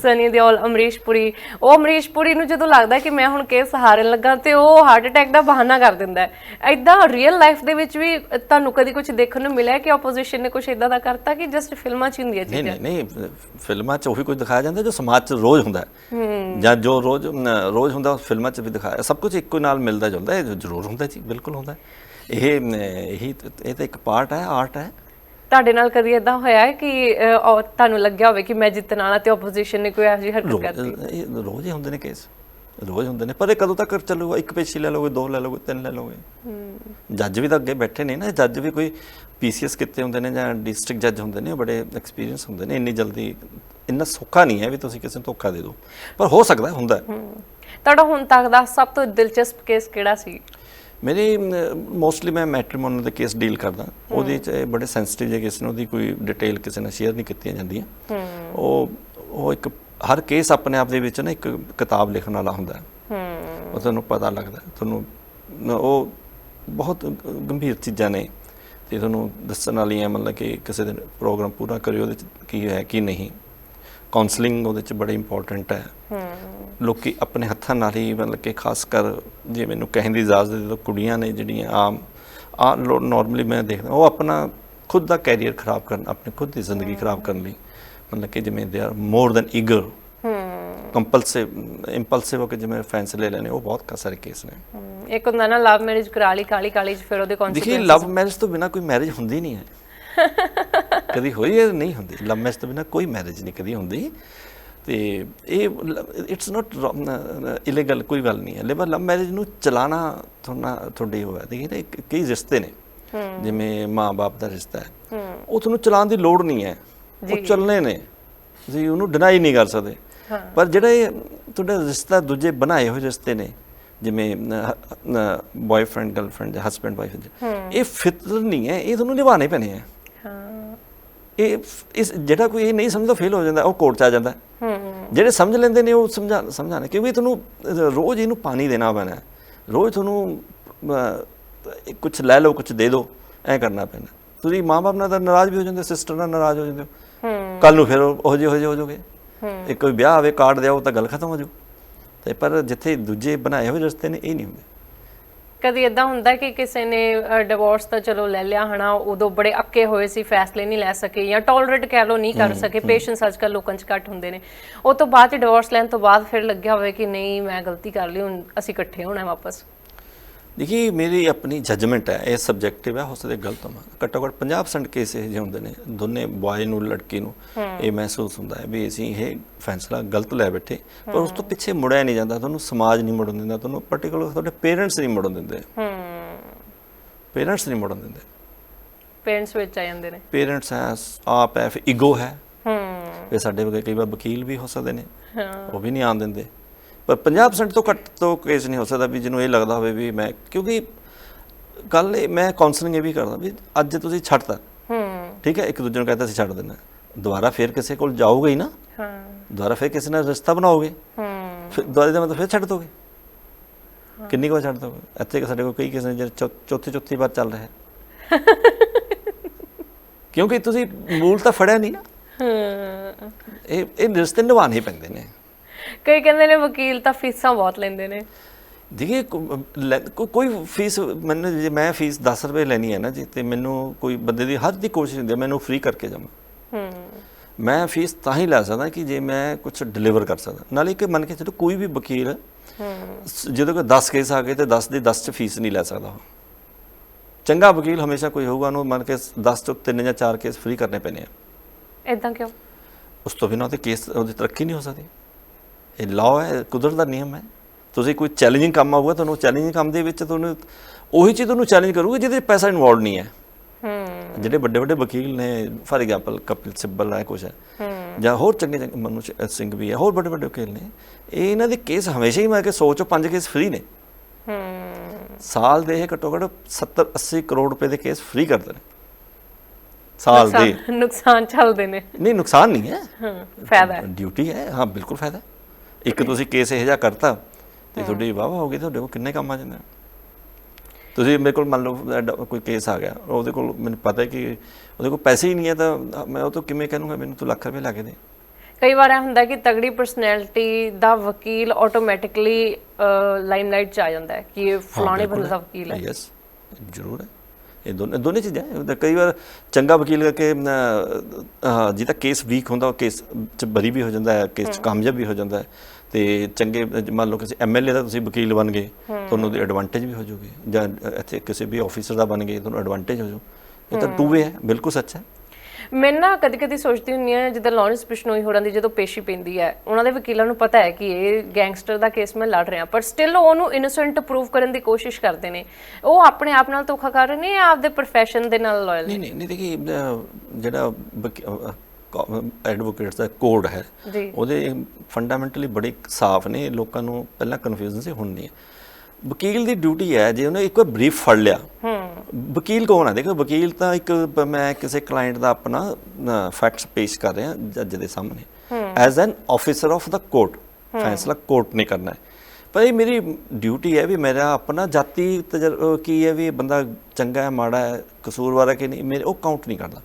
ਸਨੀ ਦਿਓਲ ਅਮਰੀਸ਼ ਪੁਰੀ। ਉਹ ਅਮਰੀਸ਼ ਪੁਰੀ ਨੂੰ ਜਦੋਂ ਲੱਗਦਾ ਕਿ ਮੈਂ ਹੁਣ ਕੇਸ ਹਾਰਨ ਲੱਗਾ ਤੇ ਉਹ ਹਾਰਟ ਅਟੈਕ ਦਾ ਬਹਾਨਾ ਕਰ ਦਿੰਦਾ ਹੈ। ਐਦਾਂ ਰੀਅਲ ਲਾਈਫ ਦੇ ਵਿੱਚ ਵੀ ਤੁਹਾਨੂੰ ਕਦੀ ਕੁਝ ਦੇਖਣ ਨੂੰ ਮਿਲਿਆ ਕਿ ਆਪੋਜੀਸ਼ਨ ਨੇ ਕੁਝ ਇਦਾਂ ਦਾ ਕਰਤਾ ਕਿ ਜਸਟ ਫਿਲਮਾਂ 'ਚ ਹੀ ਹੁੰਦੀਆਂ ਚੀਜ਼ਾਂ? ਨਹੀਂ ਨਹੀਂ ਫਿਲਮਾਂ 'ਚ ਉਹੀ ਕੁਝ ਦਿਖਾਇਆ ਜਾਂਦਾ ਜੋ ਸਮਾਜ 'ਚ ਰੋਜ਼ ਹੁੰਦਾ ਹੈ। ਜਾਂ ਜੋ ਰੋਜ਼ ਰੋਜ਼ ਹੁੰਦਾ ਫਿਲਮਾਂ 'ਚ ਵੀ ਦਿਖਾਇਆ। ਸਭ ਕੁਝ ਇੱਕੋ ਨਾਲ ਮਿਲਦਾ ਜੁਲਦਾ ਇਹ ਜ਼ਰੂਰ ਹੁੰਦਾ ਜੀ ਬਿਲਕੁਲ ਹੁੰਦਾ ਹੈ। ਇਹ ਇਹੀ ਇਹ ਤਾਂ ਇੱਕ ਪਾਰਟ ਹੈ ਆਰਟ ਹੈ। ਤੁਹਾਡੇ ਨਾਲ ਕਦੀ ਇਦਾਂ ਹੋਇਆ ਹੈ ਕਿ ਅਹ, ਤੁਹਾਨੂੰ ਲੱਗਿਆ ਹੋਵੇ ਕਿ ਮੈਂ ਜਿੱਤਣ ਵਾਲਾ ਤੇ ਆਪੋਜੀਸ਼ਨ ਨੇ ਕੋਈ ਇਹੋ ਜਿਹੀ ਹਰਕਤ ਕਰਤੀ? ਰੋਜ਼ ਇਹ ਰੋਜ਼ ਹੀ ਹੁੰਦੇ ਨੇ ਕੇਸ ਰੋਜ਼ ਹੁੰਦੇ ਨੇ ਪਰ ਇਹ ਕਦੋਂ ਤੱਕ ਚੱਲੂਗਾ? ਇੱਕ ਪੇਸ਼ੀ ਲੈ ਲਓਗੇ ਦੋ ਲੈ ਲਓਗੇ ਤਿੰਨ ਲੈ ਲਓਗੇ। ਜੱਜ ਵੀ ਤਾਂ ਅੱਗੇ ਬੈਠੇ ਨੇ ਨਾ ਜੱਜ ਵੀ ਕੋਈ ਪੀਸੀਐਸ ਕਿਤੇ ਹੁੰਦੇ ਨੇ ਜਾਂ ਡਿਸਟ੍ਰਿਕਟ ਜੱਜ ਹੁੰਦੇ ਨੇ ਉਹ ਬੜੇ ਐਕਸਪੀਰੀਅੰਸ ਹੁੰਦੇ ਨੇ ਇੰਨੀ ਜਲਦੀ ਇੰਨਾ ਸੌਖਾ ਨਹੀਂ ਹੈ ਵੀ ਤੁਸੀਂ ਕਿਸੇ ਨੂੰ ਧੋਖਾ ਦੇ ਦਿਓ। ਪਰ ਹੋ ਸਕਦਾ ਹੈ, ਹੁੰਦਾ ਹੈ। ਤੁਹਾਡਾ ਹੁਣ ਤੱਕ ਦਾ ਸਭ ਤੋਂ ਦਿਲਚਸਪ ਕੇਸ ਕਿਹੜਾ ਸੀ? ਮੇਰੀ ਮੋਸਟਲੀ ਮੈਂ ਮੈਟ੍ਰੀਮੋਨੀ ਦੇ ਕੇਸ ਡੀਲ ਕਰਦਾ। ਉਹਦੇ ਚ ਬੜੇ ਸੈਂਸਿਟਿਵ ਜਿਹੇ ਕੇਸ ਨੇ ਉਹਦੀ ਕੋਈ ਡਿਟੇਲ ਕਿਸੇ ਨਾਲ ਸ਼ੇਅਰ ਨਹੀਂ ਕੀਤੀਆਂ ਜਾਂਦੀਆਂ। ਉਹ ਉਹ ਇੱਕ ਹਰ ਕੇਸ ਆਪਣੇ ਆਪ ਦੇ ਵਿੱਚ ਨਾ ਇੱਕ ਕਿਤਾਬ ਲਿਖਣ ਵਾਲਾ ਹੁੰਦਾ। ਹੈ। ਹਮ ਉਹ ਤੁਹਾਨੂੰ ਪਤਾ ਲੱਗਦਾ। ਹੈ, ਤੁਹਾਨੂੰ ਉਹ ਬਹੁਤ ਗੰਭੀਰ ਚੀਜ਼ਾਂ ਨੇ। ਤੇ ਤੁਹਾਨੂੰ ਦੱਸਣ ਵਾਲੀਆਂ ਮਤਲਬ ਕਿ ਕਿਸੇ ਦਿਨ ਪ੍ਰੋਗਰਾਮ ਪੂਰਾ ਕਰਿਓ ਉਹਦੇ ਚ ਕੀ ਹੈ ਕੀ ਨਹੀਂ। ਕਾਉਂਸਲਿੰਗ ਉਹਦੇ ਚ ਬੜੀ ਇੰਪੋਰਟੈਂਟ ਹੈ। ਲੋਕੀ ਆਪਣੇ ਹੱਥਾਂ ਨਾਲ ਹੀ ਮਤਲਬ ਕਿ ਖਾਸ ਕਰ ਜੇ ਮੈਨੂੰ ਕਹਿਣ ਦੀ ਇਜਾਜ਼ਤ ਦੇ ਦਿਓ ਕੁੜੀਆਂ ਨੇ ਜਿਹੜੀਆਂ ਆਮ ਆ ਨਾਰਮਲੀ ਮੈਂ ਦੇਖਦਾ ਉਹ ਆਪਣਾ ਖੁਦ ਦਾ ਕੈਰੀਅਰ ਖਰਾਬ ਕਰਨ ਆਪਣੀ ਖੁਦ ਦੀ ਜ਼ਿੰਦਗੀ ਖਰਾਬ ਕਰਨ ਲਈ ਮਤਲਬ ਕਿ ਜਿਵੇਂ they are more than eager hmm compulsive impulsive ਹੋ ਕੇ ਜਿਵੇਂ ਫੈਸਲੇ ਲੈਣੇ ਉਹ ਬਹੁਤ ਕਾ ਸਾਰੇ ਕੇਸ ਨੇ। ਇੱਕ ਹੁੰਦਾ ਨਾ ਲਵ ਮੈਰਿਜ ਕਰਾ ਲਈ ਕਾਲੀ ਕਾਲੀ ਚ ਫਿਰ ਉਹਦੇ ਦੇਖੀ ਕੌਨਸੀਕੁਐਂਸ ਲਵ ਮੈਰਿਜ ਤੋਂ ਬਿਨਾ ਕੋਈ ਮੈਰਿਜ ਹੁੰਦੀ ਨਹੀਂ ਹੈ। ਕਦੀ ਹੋਈ ਹੈ ਨਹੀਂ ਹੁੰਦੀ? ਲਵ ਮੈਰਿਜ ਤੋਂ ਬਿਨਾ ਕੋਈ ਮੈਰਿਜ ਨਹੀਂ ਕਦੀ ਹੁੰਦੀ। ਤੇ ਇਹ ਇਟਸ ਨਾਟ ਇਲੀਗਲ ਕੋਈ ਗੱਲ ਨਹੀਂ ਹੈ। ਲੇਬਰ ਲਵ ਮੈਰਿਜ ਨੂੰ ਚਲਾਣਾ ਤੁਹਾਡਾ ਤੁਹਾਡੇ ਹੋਇਆ ਦੇਖੀ ਨਾ ਕਈ ਰਿਸ਼ਤੇ ਨੇ। ਜਿਵੇਂ ਮਾਂ-ਬਾਪ ਦਾ ਰਿਸ਼ਤਾ ਹੈ। ਉਹ ਤੁਹਾਨੂੰ ਚਲਾਉਣ ਦੀ ਲੋੜ ਨਹੀਂ ਹੈ। ਉਹ ਚੱਲਨੇ ਨੇ। ਤੁਸੀਂ ਉਹਨੂੰ ਡਿਨਾਈ ਨਹੀਂ ਕਰ ਸਕਦੇ। ਪਰ ਜਿਹੜੇ ਤੁਹਾਡੇ ਰਿਸ਼ਤਾ ਦੂਜੇ ਬਣਾਏ ਹੋਏ ਰਿਸ਼ਤੇ ਨੇ ਜਿਵੇਂ ਬॉयਫ੍ਰੈਂਡ ਗਰਲਫ੍ਰੈਂਡ ਜਾਂ ਹਸਬੈਂਡ ਵਾਈਫ ਇਹ ਫਿਤਰ ਨਹੀਂ ਹੈ। ਇਹ ਤੁਹਾਨੂੰ ਨਿਭਾਣੇ ਪੈਣੇ ਆ ਹਾਂ। ਇਹ ਇਸ ਜਿਹੜਾ ਕੋਈ ਇਹ ਨਹੀਂ ਸਮਝਦਾ ਫੇਲ ਹੋ ਜਾਂਦਾ ਉਹ ਕੋਰਟ ਚ ਆ ਜਾਂਦਾ। ਜਿਹੜੇ ਸਮਝ ਲੈਂਦੇ ਨੇ ਉਹ ਸਮਝਾ ਸਮਝਾਣੇ ਕਿਉਂਕਿ ਤੁਹਾਨੂੰ ਰੋਜ਼ ਇਹਨੂੰ ਪਾਣੀ ਦੇਣਾ ਪੈਣਾ ਹੈ। ਰੋਜ਼ ਤੁਹਾਨੂੰ ਕੁਝ ਲੈ ਲਓ ਕੁਝ ਦੇ ਦਿਓ ਐ ਕਰਨਾ ਪੈਣਾ। ਤੁਸੀਂ ਮਾਂ-ਬਾਪ ਨਾਲ ਤਾਂ ਨਾਰਾਜ਼ ਵੀ ਹੋ ਜਾਂਦੇ ਸਿਸਟਰ ਨਾਲ ਨਾਰਾਜ਼ ਹੋ ਜਾਂਦੇ ਹਮ ਕੱਲ ਨੂੰ ਫਿਰ ਉਹ ਜਿਹੇ ਹੋ ਜਿਹੇ ਹੋ ਜਾਓਗੇ। ਇੱਕ ਕੋਈ ਵਿਆਹ ਆਵੇ ਕਾਰਡ ਦਿਆਓ ਤਾਂ ਗੱਲ ਖਤਮ ਹੋ ਜਾਊ। ਤੇ ਪਰ ਜਿੱਥੇ ਦੂਜੇ ਬਣਾਏ ਹੋਏ ਰਸਤੇ ਨੇ ਇਹ ਨਹੀਂ ਹੁੰਦੇ। ਕਦੀ ਇਦਾਂ ਹੁੰਦਾ ਕਿ ਕਿਸੇ ਨੇ ਡਿਵੋਰਸ ਤਾਂ ਚਲੋ ਲੈ ਲਿਆ ਹਨਾ ਉਦੋਂ ਬੜੇ ਅੱਕੇ ਹੋਏ ਸੀ ਫੈਸਲੇ ਨਹੀਂ ਲੈ ਸਕੇ ਜਾਂ ਟੋਲਰੇਟ ਕਹਿ ਲੋ ਨਹੀਂ ਕਰ ਸਕੇ ਪੇਸ਼ੈਂਸ ਅੱਜਕੱਲ ਲੋਕਾਂ 'ਚ ਘੱਟ ਹੁੰਦੇ ਨੇ। ਉਹ ਤੋਂ ਬਾਅਦ ਡਿਵੋਰਸ ਲੈਣ ਤੋਂ ਬਾਅਦ ਫਿਰ ਲੱਗਿਆ ਹੋਵੇ ਕਿ ਨਹੀਂ ਮੈਂ ਗਲਤੀ ਕਰ ਲਈ ਹੁਣ ਅਸੀਂ ਇਕੱਠੇ ਹੋਣਾ ਵਾਪਸ। ਦੇਖੀ ਮੇਰੀ ਆਪਣੀ ਜਜਮੈਂਟ ਹੈ ਇਹ ਸਬਜੈਕਟਿਵ ਹੈ ਹੋ ਸਕਦਾ ਗਲਤ ਹੋਵਾਂ ਘੱਟੋ ਘੱਟ 50% ਕੇਸ ਇਹ ਜਿਹੇ ਹੁੰਦੇ ਨੇ ਦੋਨੇ ਬॉय ਨੂੰ ਲੜਕੀ ਨੂੰ ਇਹ ਮਹਿਸੂਸ ਹੁੰਦਾ ਹੈ ਵੀ ਅਸੀਂ ਇਹ ਫੈਸਲਾ ਗਲਤ ਲੈ ਬੈਠੇ ਪਰ ਉਸ ਤੋਂ ਪਿੱਛੇ ਮੁੜਿਆ ਨਹੀਂ ਜਾਂਦਾ ਤੁਹਾਨੂੰ ਸਮਾਜ ਨਹੀਂ ਮੁੜਨ ਦਿੰਦਾ ਤੁਹਾਨੂੰ ਪਾਰਟਿਕੂਲਰ ਤੁਹਾਡੇ ਪੇਰੈਂਟਸ ਨਹੀਂ ਮੁੜਨ ਦਿੰਦੇ ਪੇਰੈਂਟਸ ਨਹੀਂ ਮੁੜਨ ਦਿੰਦੇ ਪੇਰੈਂਟਸ ਵਿੱਚ ਆ ਜਾਂਦੇ ਨੇ। ਪੇਰੈਂਟਸ ਹੈ ਆਪ ਹੈ ਈਗੋ ਹੈ। ਹਮ ਫਿਰ ਸਾਡੇ ਵਰਗੇ ਕਈ ਵਾਰ ਵਕੀਲ ਵੀ ਹੋ ਸਕਦੇ ਨੇ। ਹਾਂ। ਉਹ ਵੀ ਨਹੀਂ ਆਉਣ ਦਿੰਦੇ। ਪਰ 50% ਤੋਂ ਘੱਟ ਤੋਂ ਕੇਸ ਨਹੀਂ ਹੋ ਸਕਦਾ ਵੀ ਜਿਹਨੂੰ ਇਹ ਲੱਗਦਾ ਹੋਵੇ ਵੀ ਮੈਂ ਕਿਉਂਕਿ ਇਹ ਮੈਂ ਕਾਉਂਸਲਿੰਗ ਇਹ ਵੀ ਕਰਦਾ ਵੀ ਅੱਜ ਤੁਸੀਂ ਛੱਡਤਾ। ਹਮ ਠੀਕ ਹੈ ਇੱਕ ਦੂਜੇ ਨੂੰ ਕਹਿੰਦਾ ਅਸੀਂ ਛੱਡ ਦਿੰਦਾ ਦੁਬਾਰਾ ਫਿਰ ਕਿਸੇ ਕੋਲ ਜਾਓਗੇ ਹੀ ਨਾ ਹਾਂ। ਦੁਬਾਰਾ ਫਿਰ ਕਿਸੇ ਨਾਲ ਰਿਸ਼ਤਾ ਬਣਾਓਗੇ। ਹਮ ਫਿਰ ਦੁਬਾਰਾ ਦਾ ਮਤਲਬ ਫਿਰ ਛੱਡ ਦੋਗੇ। ਕਿੰਨੀ ਵਾਰ ਛੱਡ ਦੋਗੇ? ਇੱਥੇ ਸਾਡੇ ਕੋਲ ਕਈ ਕਿਸੇ ਜਿਹੜੇ ਚੌਥੀ ਚੌਥੀ ਵਾਰ ਚੱਲ ਰਿਹਾ ਹੈ। ਕਿਉਂਕਿ ਤੁਸੀਂ ਮੂਲ ਤਾਂ ਫੜਿਆ ਨਹੀਂ ਨਾ। ਹਮ ਇਹ ਇਹ ਰਿਸ਼ਤੇ ਨਿਭਾਉਣੇ ਪੈਂਦੇ ਨੇ। ਕਈ ਕਹਿੰਦੇ ਨੇ ਵਕੀਲ ਤਾਂ ਫੀਸਾਂ ਬਹੁਤ ਲੈਂਦੇ ਨੇ। ਕੋ- ਕੋ- ਕੋਈ ਫੀਸ ਮੈਨੂੰ ਜੇ ਮੈਂ ਫੀਸ 10 ਰੁਪਏ ਲੈਣੀ ਹੈ ਨਾ ਜੀ ਤੇ ਮੈਨੂੰ ਕੋਈ ਬੰਦੇ ਦੀ ਹਰ ਦੀ ਕੋਸ਼ਿਸ਼ ਹੁੰਦੀ ਹੈ ਮੈਨੂੰ ਫ੍ਰੀ ਕਰਕੇ ਜਾਵਾਂ। ਮੈਂ ਫੀਸ ਤਾਂ ਹੀ ਲੈ ਸਕਦਾ ਕਿ ਜੇ ਮੈਂ ਕੁਝ ਡਿਲੀਵਰ ਕਰ ਸਕਦਾ। ਨਾਲੇ ਕਿ ਮੰਨ ਕੇ ਚੱਲੋ ਕੋਈ ਵੀ ਵਕੀਲ ਜਦੋਂ ਕੋਈ 10 ਕੇਸ ਆ ਗਏ ਤੇ 10 ਦੇ 10 ਚ ਫੀਸ ਨਹੀਂ ਲੈ ਸਕਦਾ। ਚੰਗਾ ਵਕੀਲ ਹਮੇਸ਼ਾ ਕੋਈ ਹੋਊਗਾ ਉਹਨੂੰ ਮੰਨ ਕੇ 10 ਤੋਂ 3 ਜਾਂ 4 ਕੇਸ ਫ੍ਰੀ ਕਰਨੇ ਪੈਣੇ ਆ। ਇਦਾਂ ਕਿਉਂ? ਉਸ ਤੋਂ ਬਿਨਾਂ ਤੇ ਕੇਸ ਉਹਦੀ ਤਰੱਕੀ ਨਹੀਂ ਹੋ ਸਕਦੀ। ਇਹ ਲਾਅ ਹੈ ਕੁਦਰਤ ਦਾ ਨਿਯਮ ਹੈ। ਤੁਸੀਂ ਕੋਈ ਚੈਲੰਜਿੰਗ ਕੰਮ ਆਊਗਾ ਤੁਹਾਨੂੰ ਚੈਲੰਜਿੰਗ ਕੰਮ ਦੇ ਵਿੱਚ ਤੁਹਾਨੂੰ ਉਹੀ ਚੀਜ਼ ਤੁਹਾਨੂੰ ਚੈਲੰਜ ਕਰੂਗੀ ਜਿਹਦੇ ਪੈਸਾ ਇਨਵੋਲਡ ਨਹੀਂ ਹੈ। ਹਮ ਜਿਹੜੇ ਵੱਡੇ ਵੱਡੇ ਵਕੀਲ ਨੇ ਫਾਰ ਐਗਜ਼ਾਮਪਲ ਕਪਿਲ ਸਿੱਬਲ ਹੈ ਕੁਛ ਹੈ। ਜਾਂ ਹੋਰ ਚੰਗੇ ਚੰਗੇ ਮਨੂ ਸਿੰਘ ਵੀ ਹੈ ਹੋਰ ਵੱਡੇ ਵੱਡੇ ਵਕੀਲ ਨੇ। ਇਹ ਇਹਨਾਂ ਦੇ ਕੇਸ ਹਮੇਸ਼ਾ ਹੀ ਮੈਂ ਕਿ 100 ਚੋਂ 5 ਕੇਸ ਫ੍ਰੀ ਨੇ। ਹਮ ਸਾਲ ਦੇ ਇਹ ਘੱਟੋ ਘੱਟ 70 80 ਕਰੋੜ ਰੁਪਏ ਦੇ ਕੇਸ ਫ੍ਰੀ ਕਰਦੇ ਨੇ। ਸਾਲ ਦੇ। ਨੁਕਸਾਨ- ਚੱਲਦੇ ਨੇ। ਨਹੀਂ ਨੁਕਸਾਨ ਨਹੀਂ ਹੈ। ਹਾਂ ਫਾਇਦਾ ਹੈ। ਡਿਊਟੀ ਹੈ ਹਾਂ ਬਿਲਕੁਲ ਫਾਇਦਾ ਹੈ। ਇੱਕ ਤੁਸੀਂ ਕੇਸ ਇਹੋ ਜਿਹਾ ਕਰਤਾ ਤੇ ਤੁਹਾਡੀ ਵਾਹ ਵਾਹ ਹੋ ਗਈ ਤੁਹਾਡੇ ਕੋਲ ਕਿੰਨੇ ਕੰਮ ਆ ਜਾਂਦੇ। ਤੁਸੀਂ ਮੇਰੇ ਕੋਲ ਮੰਨ ਲਓ ਕੋਈ ਕੇਸ ਆ ਗਿਆ ਉਹਦੇ ਕੋਲ ਮੈਨੂੰ ਪਤਾ ਹੈ ਕਿ ਉਹਦੇ ਕੋਲ ਪੈਸੇ ਹੀ ਨਹੀਂ ਹੈ ਤਾਂ ਮੈਂ ਉਹ ਤੋਂ ਕਿਵੇਂ ਕਹੂੰਗਾ ਮੈਨੂੰ ਤੂੰ ਲੱਖ ਰੁਪਏ ਲਾ ਕੇ ਦੇ। ਕਈ ਵਾਰ ਇਹ ਹੁੰਦਾ ਕਿ ਤਗੜੀ ਪਰਸਨੈਲਿਟੀ ਦਾ ਵਕੀਲ ਆਟੋਮੈਟਿਕਲੀ ਲਾਈਮਲਾਈਟ ਚ ਆ ਜਾਂਦਾ ਹੈ ਕਿ ਇਹ ਫਲਾਣੇ ਬੰਦੇ ਦਾ ਵਕੀਲ ਹੈ। ਯੈਸ ਜ਼ਰੂਰ ਹੈ। ਇਹ ਦੋਨੇ ਦੋਨੇ ਚੀਜ਼ਾਂ ਹੈ। ਕਈ ਵਾਰ ਚੰਗਾ ਵਕੀਲ ਕਰਕੇ ਜਿਹਦਾ ਕੇਸ ਵੀਕ ਹੁੰਦਾ ਉਹ ਕੇਸ ਚ ਬਰੀ ਵੀ ਹੋ ਜਾਂਦਾ ਹੈ ਕੇਸ ਚ ਕਾਮਯਾਬ ਵੀ ਹੋ ਜਾਂਦਾ ਹੈ। ਤੇ ਚੰਗੇ ਮੰਨ ਲਓ ਕਿਸੇ ਐਮਐਲਏ ਦਾ ਤੁਸੀਂ ਵਕੀਲ ਬਣ ਗਏ ਤੁਹਾਨੂੰ ਉਹਦੀ ਐਡਵਾਂਟੇਜ ਵੀ ਹੋ ਜਾਊਗੀ ਜਾਂ ਇੱਥੇ ਕਿਸੇ ਵੀ ਆਫੀਸਰ ਦਾ ਬਣ ਗਏ ਤੁਹਾਨੂੰ ਐਡਵਾਂਟੇਜ ਹੋ ਜਾਊ ਇਹ ਤਾਂ ਟੂ ਵੇ ਹੈ ਬਿਲਕੁਲ ਸੱਚ ਹੈ। ਮੈਂ ਨਾ ਕਦੀ ਕਦੀ ਸੋਚਦੀ ਹੁੰਨੀ ਆ ਜਿੱਦਾਂ ਲਾਰੈਂਸ ਬਿਸ਼ਨੋਈ ਹੋਰਾਂ ਦੀ ਜਦੋਂ ਪੇਸ਼ੀ ਪੈਂਦੀ ਹੈ ਉਹਨਾਂ ਦੇ ਵਕੀਲਾਂ ਨੂੰ ਪਤਾ ਹੈ ਕਿ ਇਹ ਗੈਂਗਸਟਰ ਦਾ ਕੇਸ ਮੈਂ ਲੜ ਰਿਹਾ ਪਰ ਸਟਿਲ ਉਹਨੂੰ ਇਨੋਸੈਂਟ ਪ੍ਰੂਵ ਕਰਨ ਦੀ ਕੋਸ਼ਿਸ਼ ਕਰਦੇ ਨੇ। ਉਹ ਆਪਣੇ ਆਪ ਨਾਲ ਧੋਖਾ ਕਰ ਰਹੇ ਨੇ ਜਾਂ ਆਪਦੇ profession ਦੇ ਨਾਲ ਲਾਇਲ ਨਹੀਂ ਨਹੀਂ ਨਹੀਂ ਦੇਖੀ ਜਿਹੜਾ ਐਡਵੋਕੇਟਸ ਦਾ ਕੋਡ ਹੈ। ਉਹਦੇ ਫੰਡਾਮੈਂਟਲੀ ਬੜੇ ਸਾਫ਼ ਨੇ ਲੋਕਾਂ ਨੂੰ ਪਹਿਲਾਂ ਕਨਫਿਊਜ਼ਨ ਸੀ ਹੁਣ ਨਹੀਂ ਹੈ। ਵਕੀਲ ਦੀ ਡਿਊਟੀ ਹੈ ਜੇ ਉਹਨੇ ਇੱਕ ਵਾਰ ਬਰੀਫ ਫੜ ਲਿਆ। ਹੂੰ। ਵਕੀਲ ਕੌਣ ਹੈ? ਦੇਖੋ ਵਕੀਲ ਤਾਂ ਇੱਕ ਮੈਂ ਕਿਸੇ ਕਲਾਇੰਟ ਦਾ ਆਪਣਾ ਫੈਕਟਸ ਪੇਸ਼ ਕਰ ਰਿਹਾ ਜੱਜ ਦੇ ਸਾਹਮਣੇ। As an officer of the court ਫੈਸਲਾ ਕੋਰਟ ਨੇ ਕਰਨਾ ਹੈ। ਪਰ ਇਹ ਮੇਰੀ ਡਿਊਟੀ ਹੈ ਵੀ ਮੇਰਾ ਆਪਣਾ ਜਾਤੀ ਕੀ ਹੈ ਵੀ ਇਹ ਬੰਦਾ ਚੰਗਾ ਹੈ ਮਾੜਾ ਹੈ ਕਸੂਰਵਾਰ ਹੈ ਕਿ ਨਹੀਂ ਮੇਰੇ ਉਹ ਕਾਊਂਟ ਨਹੀਂ ਕਰਦਾ।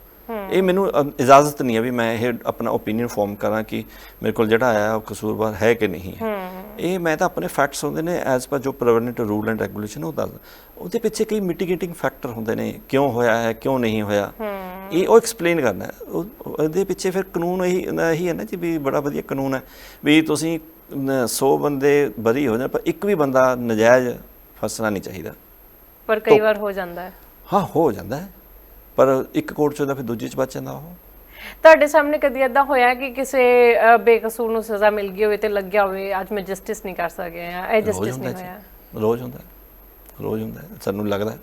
ਇਹ ਮੈਨੂੰ ਇਜਾਜ਼ਤ ਨਹੀਂ ਹੈ ਵੀ ਮੈਂ ਇਹ ਆਪਣਾ ਓਪੀਨੀਅਨ ਫਾਰਮ ਕਰਾਂ ਕਿ ਮੇਰੇ ਕੋਲ ਜਿਹੜਾ ਆਇਆ ਉਹ ਕਸੂਰਵਾਰ ਹੈ ਕਿ ਨਹੀਂ। ਹੈ। ਇਹ ਮੈਂ ਤਾਂ ਆਪਣੇ ਫੈਕਟਸ ਹੁੰਦੇ ਨੇ ਐਜ਼ ਪਰ ਜੋ ਪ੍ਰੈਵਲੈਂਟ ਰੂਲ ਐਂਡ ਰੈਗੂਲੇਸ਼ਨ ਉਹ ਦੱਸ ਉਹਦੇ ਪਿੱਛੇ ਕਈ ਮਿਟੀਗੇਟਿੰਗ ਫੈਕਟਰ ਹੁੰਦੇ ਨੇ ਕਿਉਂ ਹੋਇਆ ਹੈ ਕਿਉਂ ਨਹੀਂ ਹੋਇਆ। ਇਹ ਉਹ ਐਕਸਪਲੇਨ ਕਰਨਾ ਉਹਦੇ ਪਿੱਛੇ ਫਿਰ ਕਾਨੂੰਨ ਇਹੀ ਇਹੀ ਹੈ ਨਾ ਜੀ ਵੀ ਬੜਾ ਵਧੀਆ ਕਾਨੂੰਨ ਹੈ ਵੀ ਤੁਸੀਂ 100 ਬੰਦੇ ਬਰੀ ਹੋ ਜਾਣ ਪਰ ਇੱਕ ਵੀ ਬੰਦਾ ਨਜਾਇਜ਼ ਫਸਣਾ ਨਹੀਂ ਚਾਹੀਦਾ। ਪਰ ਕਈ ਵਾਰ ਹੋ ਜਾਂਦਾ ਹੈ। ਹਾਂ ਹੋ ਜਾਂਦਾ ਹੈ। ਪਰ ਇੱਕ ਕੋਰਟ ਚ ਹੁੰਦਾ ਫਿਰ ਦੂਜੀ ਚ ਬਚ ਜਾਂਦਾ ਉਹ। ਤੁਹਾਡੇ ਸਾਹਮਣੇ ਕਦੀ ਏਦਾਂ ਹੋਇਆ ਕਿ ਕਿਸੇ ਅ, ਬੇਕਸੂਰ ਨੂੰ ਸਜ਼ਾ ਮਿਲ ਗਈ ਹੋਵੇ ਤੇ ਲੱਗਿਆ ਹੋਵੇ ਅੱਜ ਮੈਂ ਜਸਟਿਸ ਨਹੀਂ ਕਰ ਸਕਿਆ ਜਾਂ ਇਹ ਰੋਜ਼ ਜਸਟਿਸ ਹੁੰਦਾ ਨਹੀਂ ਜੀ ਹੋਇਆ? ਰੋਜ਼ ਹੁੰਦਾ। ਹੈ। ਰੋਜ਼ ਹੁੰਦਾ। ਹੈ। ਸਾਨੂੰ ਲੱਗਦਾ ਹੈ।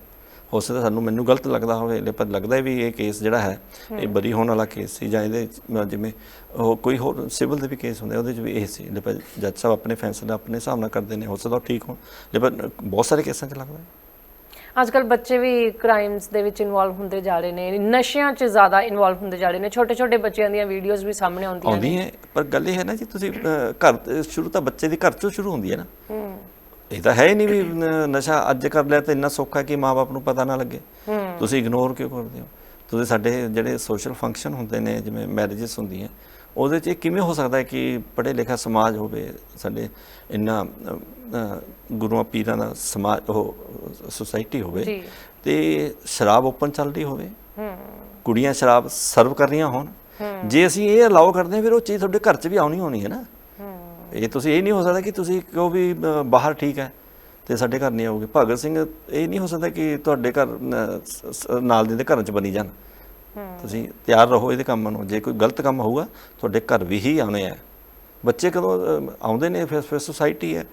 ਹੋ ਸਕਦਾ ਸਾਨੂੰ ਮੈਨੂੰ ਗਲਤ ਲੱਗਦਾ ਹੋਵੇ ਲੇ ਪਰ ਲੱਗਦਾ ਹੈ ਵੀ ਇਹ ਕੇਸ ਜਿਹੜਾ ਹੈ ਇਹ ਬਰੀ ਹੋਣ ਵਾਲਾ ਕੇਸ ਸੀ ਜਾਂ ਇਹਦੇ 'ਚ, ਜਿਵੇਂ ਉਹ ਕੋਈ ਹੋਰ ਸਿਵਲ ਦੇ ਵੀ ਕੇਸ ਹੁੰਦੇ ਆ, ਉਹਦੇ 'ਚ ਵੀ ਇਹ ਸੀ। ਲੇ ਪਰ ਜੱਜ ਸਾਹਿਬ ਆਪਣੇ ਫੈਸਲਾ ਆਪਣੇ ਹਿਸਾਬ ਨਾਲ ਕਰਦੇ ਨੇ। ਹੋ ਸਕਦਾ ਉਹ ਠੀਕ ਹੋਣ। ਲੇ ਪਰ ਬਹੁਤ ਸਾਰੇ ਕੇਸਾਂ 'ਚ ਲੱਗਦਾ ਹੈ। ਅੱਜ ਕੱਲ ਬੱਚੇ ਵੀ ਕ੍ਰਾਈਮਸ ਦੇ ਵਿੱਚ ਇਨਵੋਲਵ ਹੁੰਦੇ ਜਾ ਰਹੇ ਨੇ ਨਸ਼ਿਆਂ 'ਚ ਜ਼ਿਆਦਾ ਇਨਵੋਲਵ ਹੁੰਦੇ ਜਾ ਰਹੇ ਨੇ ਛੋਟੇ ਛੋਟੇ ਬੱਚਿਆਂ ਦੀਆਂ ਵੀਡੀਓਜ਼ ਵੀ ਸਾਹਮਣੇ ਆਉਂਦੀਆਂ ਨੇ। ਆਉਂਦੀ ਹੈ ਪਰ ਗੱਲ ਇਹ ਹੈ ਨਾ ਜੀ ਤੁਸੀਂ ਘਰ ਤੇ ਸ਼ੁਰੂ ਤਾਂ ਬੱਚੇ ਦੀ ਘਰ ਚੋਂ ਸ਼ੁਰੂ ਹੁੰਦੀ ਹੈ ਨਾ। ਹੂੰ। ਇਹ ਤਾਂ ਹੈ ਹੀ ਨਹੀਂ ਵੀ ਨਸ਼ਾ ਅੱਜ ਕਰ ਲਿਆ ਤਾਂ ਇੰਨਾ ਸੌਖਾ ਕਿ ਮਾਪੇ ਨੂੰ ਪਤਾ ਨਾ ਲੱਗੇ। ਤੁਸੀਂ ਇਗਨੋਰ ਕਿਉਂ ਕਰਦੇ ਹੋ? ਤੁਸੀਂ ਸਾਡੇ ਜਿਹੜੇ ਸੋਸ਼ਲ ਫੰਕਸ਼ਨ ਹੁੰਦੇ ਨੇ ਜਿਵੇਂ ਮੈਰਿਜਸ ਹੁੰਦੀਆਂ ਉਹਦੇ 'ਚ ਕਿਵੇਂ ਹੋ ਸਕਦਾ ਹੈ ਕਿ ਪੜ੍ਹੇ ਲਿਖਾ ਸਮਾਜ ਹੋਵੇ ਸਾਡੇ ਇੰਨਾ ਗੁਰੂਆਂ ਪੀਰਾਂ ਦਾ ਸਮਾਜ ਉਹ ਸੁਸਾਇਟੀ ਹੋਵੇ ਤੇ ਸ਼ਰਾਬ ਓਪਨ ਚੱਲ ਰਹੀ ਹੋਵੇ ਕੁੜੀਆਂ ਸ਼ਰਾਬ ਸਰਵ ਕਰ ਰਹੀਆਂ ਹੋਣ ਜੇ ਅਸੀਂ ਇਹ ਅਲਾਉ ਕਰਦੇ ਹਾਂ ਫਿਰ ਉਹ ਚੀਜ਼ ਤੁਹਾਡੇ ਘਰ 'ਚ ਵੀ ਆਉਣੀ ਹੋਣੀ ਹੈ ਨਾ। ਇਹ ਤੁਸੀਂ ਇਹ ਨਹੀਂ ਹੋ ਸਕਦਾ ਕਿ ਤੁਸੀਂ ਕਹੋ ਵੀ ਬਾਹਰ ਠੀਕ ਹੈ ਤੇ ਸਾਡੇ ਘਰ ਨਹੀਂ ਆਉਗੇ। ਭਗਤ ਸਿੰਘ ਇਹ ਨਹੀਂ ਹੋ ਸਕਦਾ ਕਿ ਤੁਹਾਡੇ ਘਰ ਨਾਲ ਦੇ ਘਰਾਂ 'ਚ ਬਣੀ ਜਾਣ। ਤੁਸੀਂ ਤਿਆਰ ਰਹੋ ਇਹਦੇ ਕੰਮ ਨੂੰ। ਜੇ ਕੋਈ ਗਲਤ ਕੰਮ ਹੋਊਗਾ ਤੁਹਾਡੇ ਘਰ ਵੀ ਹੀ ਆਉਣੇ ਆ। ਬੱਚੇ ਕਦੋਂ ਆਉਂਦੇ ਨੇ ਫਿਰ ਫਿਰ ਸੁਸਾਇਟੀ ਹੈ।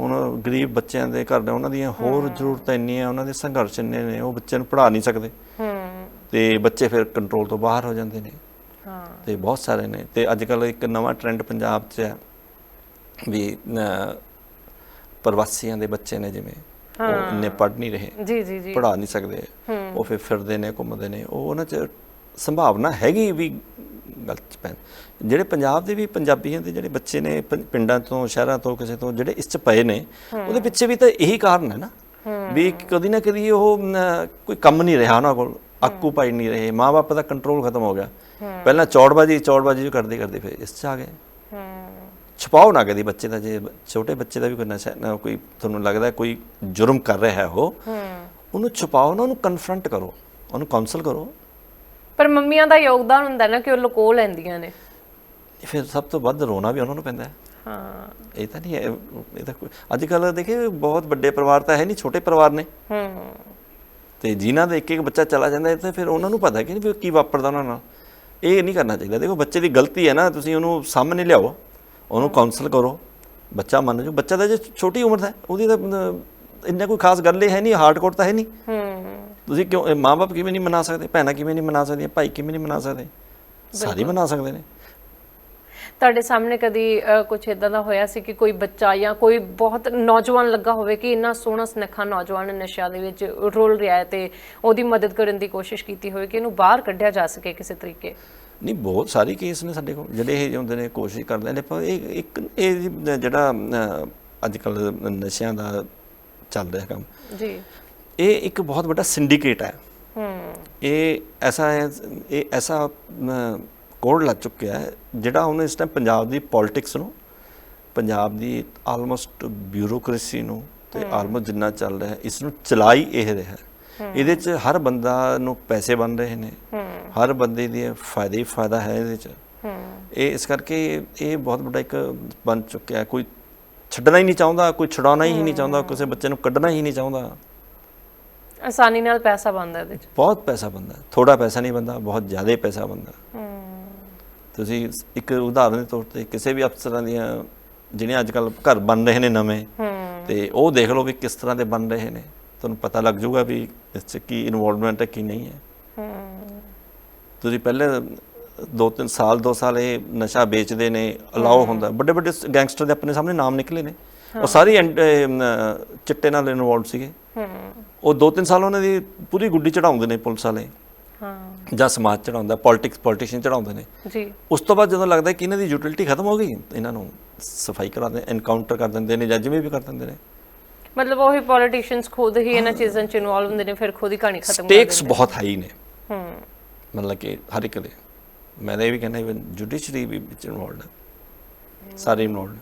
ਹੁਣ ਗਰੀਬ ਬੱਚਿਆਂ ਦੇ ਘਰ ਦੇ ਉਹਨਾਂ ਦੀਆਂ ਹੋਰ ਜ਼ਰੂਰਤਾਂ ਇੰਨੀਆਂ ਉਹਨਾਂ ਦੇ ਸੰਘਰਸ਼ ਇੰਨੇ ਨੇ ਉਹ ਬੱਚਿਆਂ ਨੂੰ ਪੜ੍ਹਾ ਨਹੀਂ ਸਕਦੇ। ਹੂੰ। ਤੇ ਬੱਚੇ ਫਿਰ ਕੰਟਰੋਲ ਤੋਂ ਬਾਹਰ ਹੋ ਜਾਂਦੇ ਨੇ। ਹਾਂ। ਤੇ ਬਹੁਤ ਸਾਰੇ ਨੇ। ਤੇ ਅੱਜ ਕੱਲ ਇੱਕ ਨਵਾਂ ਟ੍ਰੈਂਡ ਪੰਜਾਬ 'ਚ ਹੈ ਵੀ ਪ੍ਰਵਾਸੀਆਂ ਦੇ ਬੱਚੇ ਨੇ ਜਿਵੇਂ ਉਹ ਇੰਨੇ ਪੜ੍ਹ ਨਹੀਂ ਰਹੇ ਜੀ ਜੀ ਜੀ। ਪੜ੍ਹਾ ਨਹੀਂ ਸਕਦੇ। ਉਹ ਫਿਰ ਫਿਰਦੇ ਨੇ ਘੁੰਮਦੇ ਨੇ। ਉਹ ਉਹਨਾਂ 'ਚ ਸੰਭਾਵਨਾ ਹੈਗੀ ਵੀ ਗਲਤ ਪੈਣ ਜਿਹੜੇ ਪੰਜਾਬ ਦੇ ਵੀ ਪੰਜਾਬੀਆਂ ਦੇ ਜਿਹੜੇ ਬੱਚੇ ਨੇ ਪਿੰਡਾਂ ਤੋਂ ਸ਼ਹਿਰਾਂ ਤੋਂ ਕਿਸੇ ਤੋਂ ਜਿਹੜੇ ਇਸ 'ਚ ਪਏ ਨੇ ਉਹਦੇ ਪਿੱਛੇ ਵੀ ਤਾਂ ਇਹੀ ਕਾਰਨ ਹੈ ਨਾ। ਵੀ ਕਦੀ ਨਾ ਕਦੀ ਉਹ ਕੋਈ ਕੰਮ ਨਹੀਂ ਰਿਹਾ ਉਹਨਾਂ ਕੋਲ ਆਕੂਪਾਈ ਨਹੀਂ ਰਹੇ ਮਾਪੇ ਦਾ ਕੰਟਰੋਲ ਖਤਮ ਹੋ ਗਿਆ। ਪਹਿਲਾਂ ਚੌੜਬਾਜੀ ਚੌੜਬਾਜੀ ਜੋ ਕਰਦੇ ਕਰਦੇ ਫਿਰ ਇਸ 'ਚ ਆ ਗਏ। ਛੁਪਾਓ ਨਾ ਕਦੀ ਬੱਚੇ ਦਾ ਜੇ ਛੋਟੇ ਬੱਚੇ ਦਾ ਵੀ ਕੋਈ ਨਸ਼ਾ ਨਾ ਕੋਈ ਤੁਹਾਨੂੰ ਲੱਗਦਾ ਕੋਈ ਜੁਰਮ ਕਰ ਰਿਹਾ ਹੈ ਉਹ ਉਹਨੂੰ ਛੁਪਾਓ ਨਾ ਉਹਨੂੰ ਕਨਫਰੰਟ ਕਰੋ ਉਹਨੂੰ ਕਾਉਂਸਲ ਕਰੋ। ਪਰ ਮੰਮੀਆਂ ਦਾ ਯੋਗਦਾਨ ਹੁੰਦਾ ਨਾ ਕਿ ਉਹ ਲੁਕੋ ਲੈਂਦੀਆਂ ਨੇ। ਫਿਰ ਸਭ ਤੋਂ ਵੱਧ ਰੋਣਾ ਵੀ ਉਹਨਾਂ ਨੂੰ ਪੈਂਦਾ ਹੈ। ਹਾਂ। ਇਹ ਤਾਂ ਨਹੀਂ ਹੈ ਇਹ ਤਾਂ ਅੱਜ ਕੱਲ ਦੇਖੇ ਬਹੁਤ ਵੱਡੇ ਪਰਿਵਾਰ ਤਾਂ ਹੈ ਨਹੀਂ ਛੋਟੇ ਪਰਿਵਾਰ ਨੇ। ਹੂੰ। ਤੇ ਜਿਨ੍ਹਾਂ ਦਾ ਇੱਕ ਇੱਕ ਬੱਚਾ ਚਲਾ ਜਾਂਦਾ ਤੇ ਫਿਰ ਉਹਨਾਂ ਨੂੰ ਪਤਾ ਕਿ ਨਹੀਂ ਵੀ ਕੀ ਵਾਪਰਦਾ ਉਹਨਾਂ ਨਾਲ। ਇਹ ਨਹੀਂ ਕਰਨਾ ਚਾਹੀਦਾ। ਦੇਖੋ ਬੱਚੇ ਦੀ ਗਲਤੀ ਹੈ ਨਾ ਤੁਸੀਂ ਉਹਨੂੰ ਸਾਹਮਣੇ ਲਿਆਓ ਉਹਨੂੰ ਕਾਉਂਸਲ ਕਰੋ। ਬੱਚਾ ਮੰਨ ਜੋ ਬੱਚਾ ਤਾਂ ਜੇ ਛੋਟੀ ਉਮਰ ਦਾ ਹੈ, ਉਹਦੀ ਤਾਂ ਇੰਨਾ ਕੋਈ ਖਾਸ ਗੱਲ ਹੀ ਹੈ ਨਹੀਂ ਹਾਰਡ ਕੋਡ ਤਾਂ ਹੈ ਨਹੀਂ। ਹੂੰ। ਤੁਸੀਂ ਕਿਉਂ ਇਹ ਮਾਂ-ਬਾਪ ਕਿਵੇਂ ਨਹੀਂ ਮਨਾ ਸਕਦੇ? ਭੈਣਾਂ ਕਿਵੇਂ ਨਹੀਂ ਮਨਾ ਸਕਦੀਆਂ? ਭਾਈ ਕਿਵੇਂ ਨਹੀਂ ਮਨਾ ਸਕਦੇ? ਸਾਰੇ ਮਨਾ ਸਕਦੇ ਨੇ। ਤੁਹਾਡੇ ਸਾਹਮਣੇ ਕਦੀ ਕੁਝ ਇਦਾਂ ਦਾ ਹੋਇਆ ਸੀ ਕਿ ਕੋਈ ਬੱਚਾ ਜਾਂ ਕੋਈ ਬਹੁਤ ਨੌਜਵਾਨ ਲੱਗਾ ਹੋਵੇ ਕਿ ਇੰਨਾ ਸੋਹਣਾ ਸੁਨੱਖਾ ਨੌਜਵਾਨ ਨਸ਼ਿਆਂ ਦੇ ਵਿੱਚ ਰੋਲ ਰਿਹਾ ਹੈ ਤੇ ਉਹਦੀ ਮਦਦ ਕਰਨ ਦੀ ਕੋਸ਼ਿਸ਼ ਕੀਤੀ ਹੋਵੇ ਕਿ ਇਹਨੂੰ ਬਾਹਰ ਕੱਢਿਆ ਜਾ ਸਕੇ ਕਿਸੇ ਤਰੀਕੇ? ਨਹੀਂ ਬਹੁਤ ਸਾਰੇ ਕੇਸ ਨੇ ਸਾਡੇ ਕੋਲ ਜਿਹੜੇ ਇਹ ਹੁੰਦੇ ਨੇ ਕੋਸ਼ਿਸ਼ ਕਰਦੇ ਨੇ। ਪਰ ਇਹ ਇੱਕ ਇਹ ਜਿਹੜਾ ਅੱਜ ਕੱਲ ਨਸ਼ਿਆਂ ਦਾ ਚੱਲ ਰਿਹਾ ਕੰਮ। ਜੀ। ਇਹ ਇੱਕ ਬਹੁਤ ਵੱਡਾ ਸਿੰਡੀਕੇਟ ਹੈ। ਹੂੰ। ਇਹ ਐਸਾ ਹੈ ਇਹ ਐਸਾ ਕੋਡ ਲੱਗ ਚੁੱਕਿਆ ਹੈ ਜਿਹੜਾ ਹੁਣ ਇਸ ਟਾਈਮ ਪੰਜਾਬ ਦੀ ਪੋਲਿਟਿਕਸ ਨੂੰ ਪੰਜਾਬ ਦੀ ਆਲਮੋਸਟ ਬਿਊਰੋਕ੍ਰੇਸੀ ਨੂੰ ਤੇ ਆਲਮੋਸਟ ਜਿੰਨਾ ਚੱਲ ਰਿਹਾ ਇਸ ਨੂੰ ਚਲਾਈ ਇਹ ਰਿਹਾ। ਇਹਦੇ 'ਚ ਹਰ ਬੰਦਾ ਨੂੰ ਪੈਸੇ ਬਣ ਰਹੇ ਨੇ ਹਰ ਬੰਦੇ ਦੀ ਫਾਇਦਾ ਹੀ ਫਾਇਦਾ ਹੈ ਇਹਦੇ 'ਚ। ਇਹ ਇਸ ਕਰਕੇ ਇਹ ਬਹੁਤ ਵੱਡਾ ਇੱਕ ਬਣ ਚੁੱਕਿਆ। ਕੋਈ ਛੱਡਣਾ ਹੀ ਨਹੀਂ ਚਾਹੁੰਦਾ ਕੋਈ ਛਡਾਉਣਾ ਹੀ ਨਹੀਂ ਚਾਹੁੰਦਾ ਕਿਸੇ ਬੱਚੇ ਨੂੰ ਕੱਢਣਾ ਹੀ ਨਹੀਂ ਚਾਹੁੰਦਾ। ਆਸਾਨੀ ਨਾਲ ਪੈਸਾ ਬਣਦਾ ਇਹਦੇ ਚ। ਬਹੁਤ ਪੈਸਾ ਬੰਦਾ ਥੋੜਾ ਪੈਸਾ ਨਹੀਂ ਬੰਦਾ ਬਹੁਤ ਜ਼ਿਆਦਾ ਪੈਸਾ ਬੰਦਾ ਤੁਸੀਂ ਇੱਕ ਉਦਾਹਰਨ ਦੇ ਤੌਰ ਤੇ ਕਿਸੇ ਵੀ ਅਫਸਰਾਂ ਦੀਆਂ ਜਿਹੜੀਆਂ ਅੱਜ ਕੱਲ ਘਰ ਬਣ ਰਹੇ ਨੇ ਨਵੇਂ ਤੇ ਉਹ ਦੇਖ ਲਓ ਵੀ ਕਿਸ ਤਰ੍ਹਾਂ ਦੇ ਬਣ ਰਹੇ ਨੇ। ਤੁਹਾਨੂੰ ਪਤਾ ਲੱਗ ਜਾਊਗਾ ਵੀ ਇਸ 'ਚ ਕੀ ਇਨਵੋਲਵਮੈਂਟ ਹੈ ਕੀ ਨਹੀਂ ਹੈ। ਤੁਸੀਂ ਪਹਿਲੇ 2-3 ਸਾਲ 2 ਸਾਲ ਇਹ ਨਸ਼ਾ ਵੇਚਦੇ ਨੇ ਅਲਾਉ ਹੁੰਦਾ। ਵੱਡੇ ਵੱਡੇ ਗੈਂਗਸਟਰ ਦੇ ਆਪਣੇ ਸਾਹਮਣੇ ਨਾਮ ਨਿਕਲੇ ਨੇ। ਉਹ ਸਾਰੀ ਚਿੱਟੇ ਨਾਲ ਇਨਵੋਲਵ ਸੀਗੇ। ਉਹ 2-3 ਸਾਲ ਉਹਨਾਂ ਦੀ ਪੂਰੀ ਗੁੱਡੀ ਚੜਾਉਂਦੇ ਨੇ ਪੁਲਿਸ ਵਾਲੇ। ਹਾਂ। ਜਾਂ ਸਮਾਜ ਚੜਾਉਂਦਾ ਪੋਲਿਟਿਕਸ ਪੋਲੀਟੀਸ਼ੀਅਨ ਚੜਾਉਂਦੇ ਨੇ। ਜੀ। ਉਸ ਤੋਂ ਬਾਅਦ ਜਦੋਂ ਲੱਗਦਾ ਕਿ ਇਹਨਾਂ ਦੀ ਯੂਟਿਲਿਟੀ ਖਤਮ ਹੋ ਗਈ ਇਹਨਾਂ ਨੂੰ ਸਫ਼ਾਈ ਕਰਾ ਦੇ ਐਨਕਾਊਂਟਰ ਕਰ ਦਿੰਦੇ ਨੇ ਜਾਂ ਜਿਵੇਂ ਵੀ ਕਰ ਦਿੰਦੇ ਨੇ। ਮਤਲਬ ਉਹੀ ਪੋਲੀਟੀਸ਼ੀਅਨਸ ਖੁਦ ਹੀ ਇਹਨਾਂ ਚੀਜ਼ਾਂ ਚ ਇਨਵੋਲਵ ਹੁੰਦੇ ਨੇ ਫਿਰ ਖੁਦ ਹੀ ਕਹਾਣੀ ਖਤਮ ਕਰ ਸਟੇਕਸ ਦਿੰਦੇ ਬਹੁਤ ਹਾਈ ਨੇ। ਹੂੰ। ਮਤਲਬ ਕਿ ਹਰ ਇੱਕ ਦੇ। ਮੈਂ ਤਾਂ ਇਹ ਵੀ ਕਹਿੰਦਾ ਇਵਨ ਜੁਡੀਸ਼ਰੀ ਵੀ ਵਿੱਚ ਇਨਵੋਲਡ ਹੈ ਸਾਰੇ ਇਨਵੋਲਡ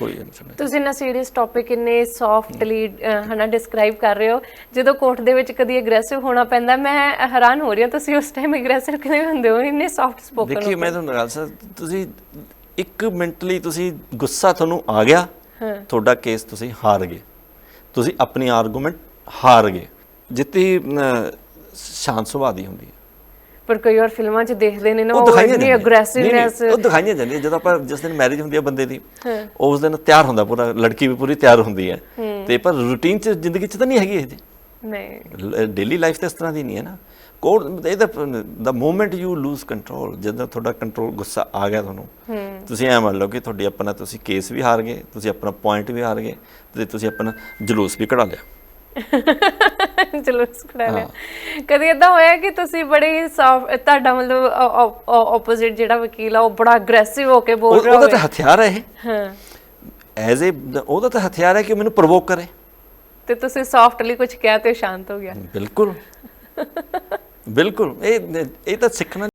ਕੋਈ ਟੈਨਸ਼ਨ ਨਹੀਂ ਤੁਸੀਂ ਨਾ ਸੀਰੀਅਸ ਟੌਪਿਕ ਇੰਨੇ ਸੌਫਟਲੀ ਹਨਾ ਡਿਸਕ੍ਰਾਈਬ ਕਰ ਰਹੇ ਹੋ। ਜਦੋਂ ਕੋਰਟ ਦੇ ਵਿੱਚ ਕਦੀ ਐਗਰੈਸਿਵ ਹੋਣਾ ਪੈਂਦਾ ਮੈਂ ਹੈਰਾਨ ਹੋ ਰਹੀ ਹਾਂ ਤੁਸੀਂ ਉਸ ਟਾਈਮ ਐਗਰੈਸਿਵ ਕਿਵੇਂ ਹੁੰਦੇ ਹੋ? ਇੰਨੇ ਸੌਫਟ ਸਪੋਕਨ ਦੇਖੀ ਮੈਂ ਤੁਹਾਨੂੰ ਗੱਲ ਸਰ ਤੁਸੀਂ ਇੱਕ ਮਿੰਟ ਲਈ ਤੁਸੀਂ ਗੁੱਸਾ ਤੁਹਾਨੂੰ ਆ ਗਿਆ ਤੁਹਾਡਾ ਕੇਸ ਤੁਸੀਂ ਹਾਰ ਗਏ। ਤੁਸੀਂ ਆਪਣੀ ਆਰਗੂਮੈਂਟ ਹਾਰ ਗਏ। ਜਿੱਤੀ ਸ਼ਾਂਤ ਸੁਭਾਅ ਦੀ ਹੁੰਦੀ ਹੈ। ਪਰ ਕਈ ਵਾਰ ਫਿਲਮਾਂ 'ਚ ਦੇਖਦੇ ਨੇ ਨਾ ਉਹ ਇੰਨੀ ਨਹੀਂ, ਉਹ ਦਿਖਾਈਆਂ ਜਾਂਦੀਆਂ। ਜਦੋਂ ਆਪਾਂ ਜਿਸ ਦਿਨ ਮੈਰਿਜ ਹੁੰਦੀ ਹੈ ਬੰਦੇ ਦੀ ਉਸ ਦਿਨ ਤਿਆਰ ਹੁੰਦਾ ਪੂਰਾ ਲੜਕੀ ਵੀ ਪੂਰੀ ਤਿਆਰ ਹੁੰਦੀ ਹੈ। ਤੇ ਪਰ ਰੂਟੀਨ ਚ ਜ਼ਿੰਦਗੀ ਚ ਤਾਂ ਨਹੀਂ ਹੈਗੀ ਇਹ ਜੀ। ਨਹੀਂ। ਡੇਲੀ ਲਾਈਫ ਤੇ ਇਸ ਤਰ੍ਹਾਂ ਦੀ ਨਹੀਂ ਹੈ ਨਾ। ਕੋਡ ਇਹਦਾ ਦਾ ਮੂਮੈਂਟ ਯੂ ਲੂਜ਼ ਕੰਟਰੋਲ ਜਦੋਂ ਤੁਹਾਡਾ ਕੰਟਰੋਲ ਗੁੱਸਾ ਆ ਗਿਆ ਤੁਹਾਨੂੰ ਤੁਸੀਂ ਐ ਮੰਨ ਲਓ ਕਿ ਤੁਹਾਡੀ ਆਪਣਾ ਤੁਸੀਂ ਕੇਸ ਵੀ ਹਾਰ ਗਏ ਤੁਸੀਂ ਆਪਣਾ ਪੁਆਇੰਟ ਵੀ ਹਾਰ ਗਏ ਤੇ ਤੁਸੀਂ ਆਪਣਾ ਜਲੂਸ ਵੀ ਕਢਾ ਲਿਆ। ਚਲੋ ਸਕੜਾ ਲਿਆ। ਕਦੇ ਇਦਾਂ ਹੋਇਆ ਕਿ ਤੁਸੀਂ ਬੜੇ ਤੁਹਾਡਾ ਮਤਲਬ ਆਪੋਜ਼ਿਟ ਜਿਹੜਾ ਵਕੀਲ ਆ ਉਹ ਬੜਾ ਅਗਰੈਸਿਵ ਹੋ ਕੇ ਬੋਲ ਰਿਹਾ ਉਹਦਾ ਹੋਵੇ। ਤਾਂ ਹਥਿਆਰ ਹੈ ਇਹ। ਹਾਂ। ਐਜ਼ ਏ ਉਹਦਾ ਤਾਂ ਹਥਿਆਰ ਹੈ ਕਿ ਮੈਨੂੰ ਪ੍ਰੋਵੋਕ ਕਰੇ। ਤੇ ਤੁਸੀਂ ਸੌਫਟਲੀ ਕੁਝ ਕਿਹਾ ਤੇ ਸ਼ਾਂਤ ਹੋ ਗਿਆ। ਬਿਲਕੁਲ। ਬਿਲਕੁਲ। ਇਹ ਇਹ ਤਾਂ ਸਿੱਖਣਾ